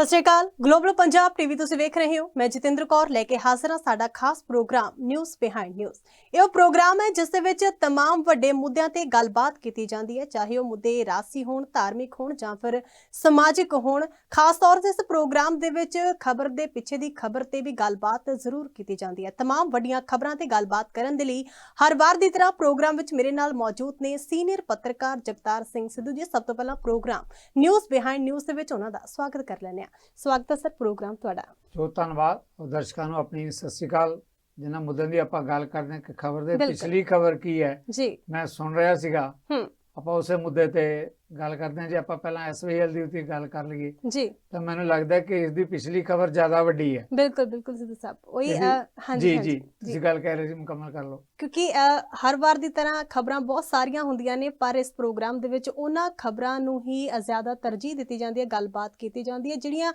ਸਤਿ ਸ਼੍ਰੀ ਅਕਾਲ ਗਲੋਬਲ ਪੰਜਾਬ ਟੀਵੀ ਤੁਸੀਂ ਵੇਖ ਰਹੇ ਹੋ ਮੈਂ ਜਤਿੰਦਰ ਕੌਰ ਲੈ ਕੇ ਹਾਜ਼ਰ ਹਾਂ ਸਾਡਾ ਖਾਸ ਪ੍ਰੋਗਰਾਮ ਨਿਊਜ਼ ਬਿਹਾਈਂਡ ਨਿਊਜ਼ ਇਹ ਉਹ ਪ੍ਰੋਗਰਾਮ ਹੈ ਜਿਸ ਦੇ ਵਿੱਚ तमाम ਵੱਡੇ ਮੁੱਦਿਆਂ ਤੇ ਗੱਲਬਾਤ ਕੀਤੀ ਜਾਂਦੀ ਹੈ ਚਾਹੇ ਉਹ ਮੁੱਦੇ ਰਾਸੀ ਹੋਣ ਧਾਰਮਿਕ ਹੋਣ ਜਾਂ ਫਿਰ ਸਮਾਜਿਕ ਹੋਣ ਖਾਸ ਤੌਰ ਤੇ ਇਸ ਪ੍ਰੋਗਰਾਮ ਦੇ ਵਿੱਚ ਖਬਰ ਦੇ ਪਿੱਛੇ ਦੀ ਖਬਰ ਤੇ ਵੀ ਗੱਲਬਾਤ ਜ਼ਰੂਰ ਕੀਤੀ ਜਾਂਦੀ ਹੈ तमाम ਵੱਡੀਆਂ ਖਬਰਾਂ ਤੇ ਗੱਲਬਾਤ ਕਰਨ ਦੇ ਲਈ ਹਰ ਵਾਰ ਦੀ ਤਰ੍ਹਾਂ ਪ੍ਰੋਗਰਾਮ ਵਿੱਚ ਮੇਰੇ ਨਾਲ ਮੌਜੂਦ ਨੇ ਸੀਨੀਅਰ ਪੱਤਰਕਾਰ ਜਗਤਾਰ ਸਿੰਘ ਸਿੱਧੂ ਜੀ ਸਭ ਤੋਂ ਪਹਿਲਾਂ ਪ੍ਰੋਗਰਾਮ ਨਿਊਜ਼ ਬਿਹਾਈਂਡ ਨਿਊਜ਼ ਦੇ ਵਿੱਚ ਉਹਨਾਂ ਦਾ ਸਵਾਗਤ ਕਰ ਲੈਂਦੇ ਹਾਂ ਸਵਾਗਤ ਹੈ ਸਰ ਪ੍ਰੋਗਰਾਮ ਤੁਹਾਡਾ। ਜੋ ਧੰਨਵਾਦ ਉਹ ਦਰਸ਼ਕਾਂ ਨੂੰ ਆਪਣੀ ਸਤਿ ਸ਼੍ਰੀ ਅਕਾਲ। ਜਿਨ੍ਹਾਂ ਮੁੱਦਿਆਂ ਦੀ ਆਪਾਂ ਗੱਲ ਕਰਦੇ ਕਿ ਖਬਰ ਦੇ। ਪਿਛਲੀ ਖਬਰ ਕੀ ਹੈ? ਜੀ। ਮੈਂ ਸੁਣ ਰਿਹਾ ਸੀਗਾ। ਹੂੰ। ਆਪਾਂ ਉਸੇ ਮੁੱਦੇ ਤੇ ਗੱਲ ਕਰਦੇ ਹਾਂ ਜੇ ਆਪਾਂ ਪਹਿਲਾਂ ਐਸਵੀਐਲ ਦੀ ਉੱਤੇ ਗੱਲ ਕਰ ਲਈਏ ਜੀ। ਤਾਂ ਮੈਨੂੰ ਲੱਗਦਾ ਕਿ ਇਸ ਦੀ ਪਿਛਲੀ ਖਬਰ ਜ਼ਿਆਦਾ ਵੱਡੀ ਹੈ। ਬਿਲਕੁਲ ਬਿਲਕੁਲ ਸਿੱਧੂ ਸਾਹਿਬ ਉਹੀ ਹਾਂਜੀ ਜੀ ਜੀ ਤੁਸੀਂ ਗੱਲ ਕਹਿ ਰਹੇ ਸੀ ਮੁਕੰਮਲ ਕਰ ਲਓ। ਕਿਉਂਕਿ ਹਰ ਵਾਰ ਦੀ ਤਰ੍ਹਾਂ ਖਬਰਾਂ ਬਹੁਤ ਸਾਰੀਆਂ ਹੁੰਦੀਆਂ ਨੇ ਪਰ ਇਸ ਪ੍ਰੋਗਰਾਮ ਦੇ ਵਿੱਚ ਉਹਨਾਂ ਖਬਰਾਂ ਨੂੰ ਹੀ ਜ਼ਿਆਦਾ ਤਰਜੀਹ ਦਿੱਤੀ ਜਾਂਦੀ ਹੈ ਗੱਲਬਾਤ ਕੀਤੀ ਜਾਂਦੀ ਹੈ ਜਿਹੜੀਆਂ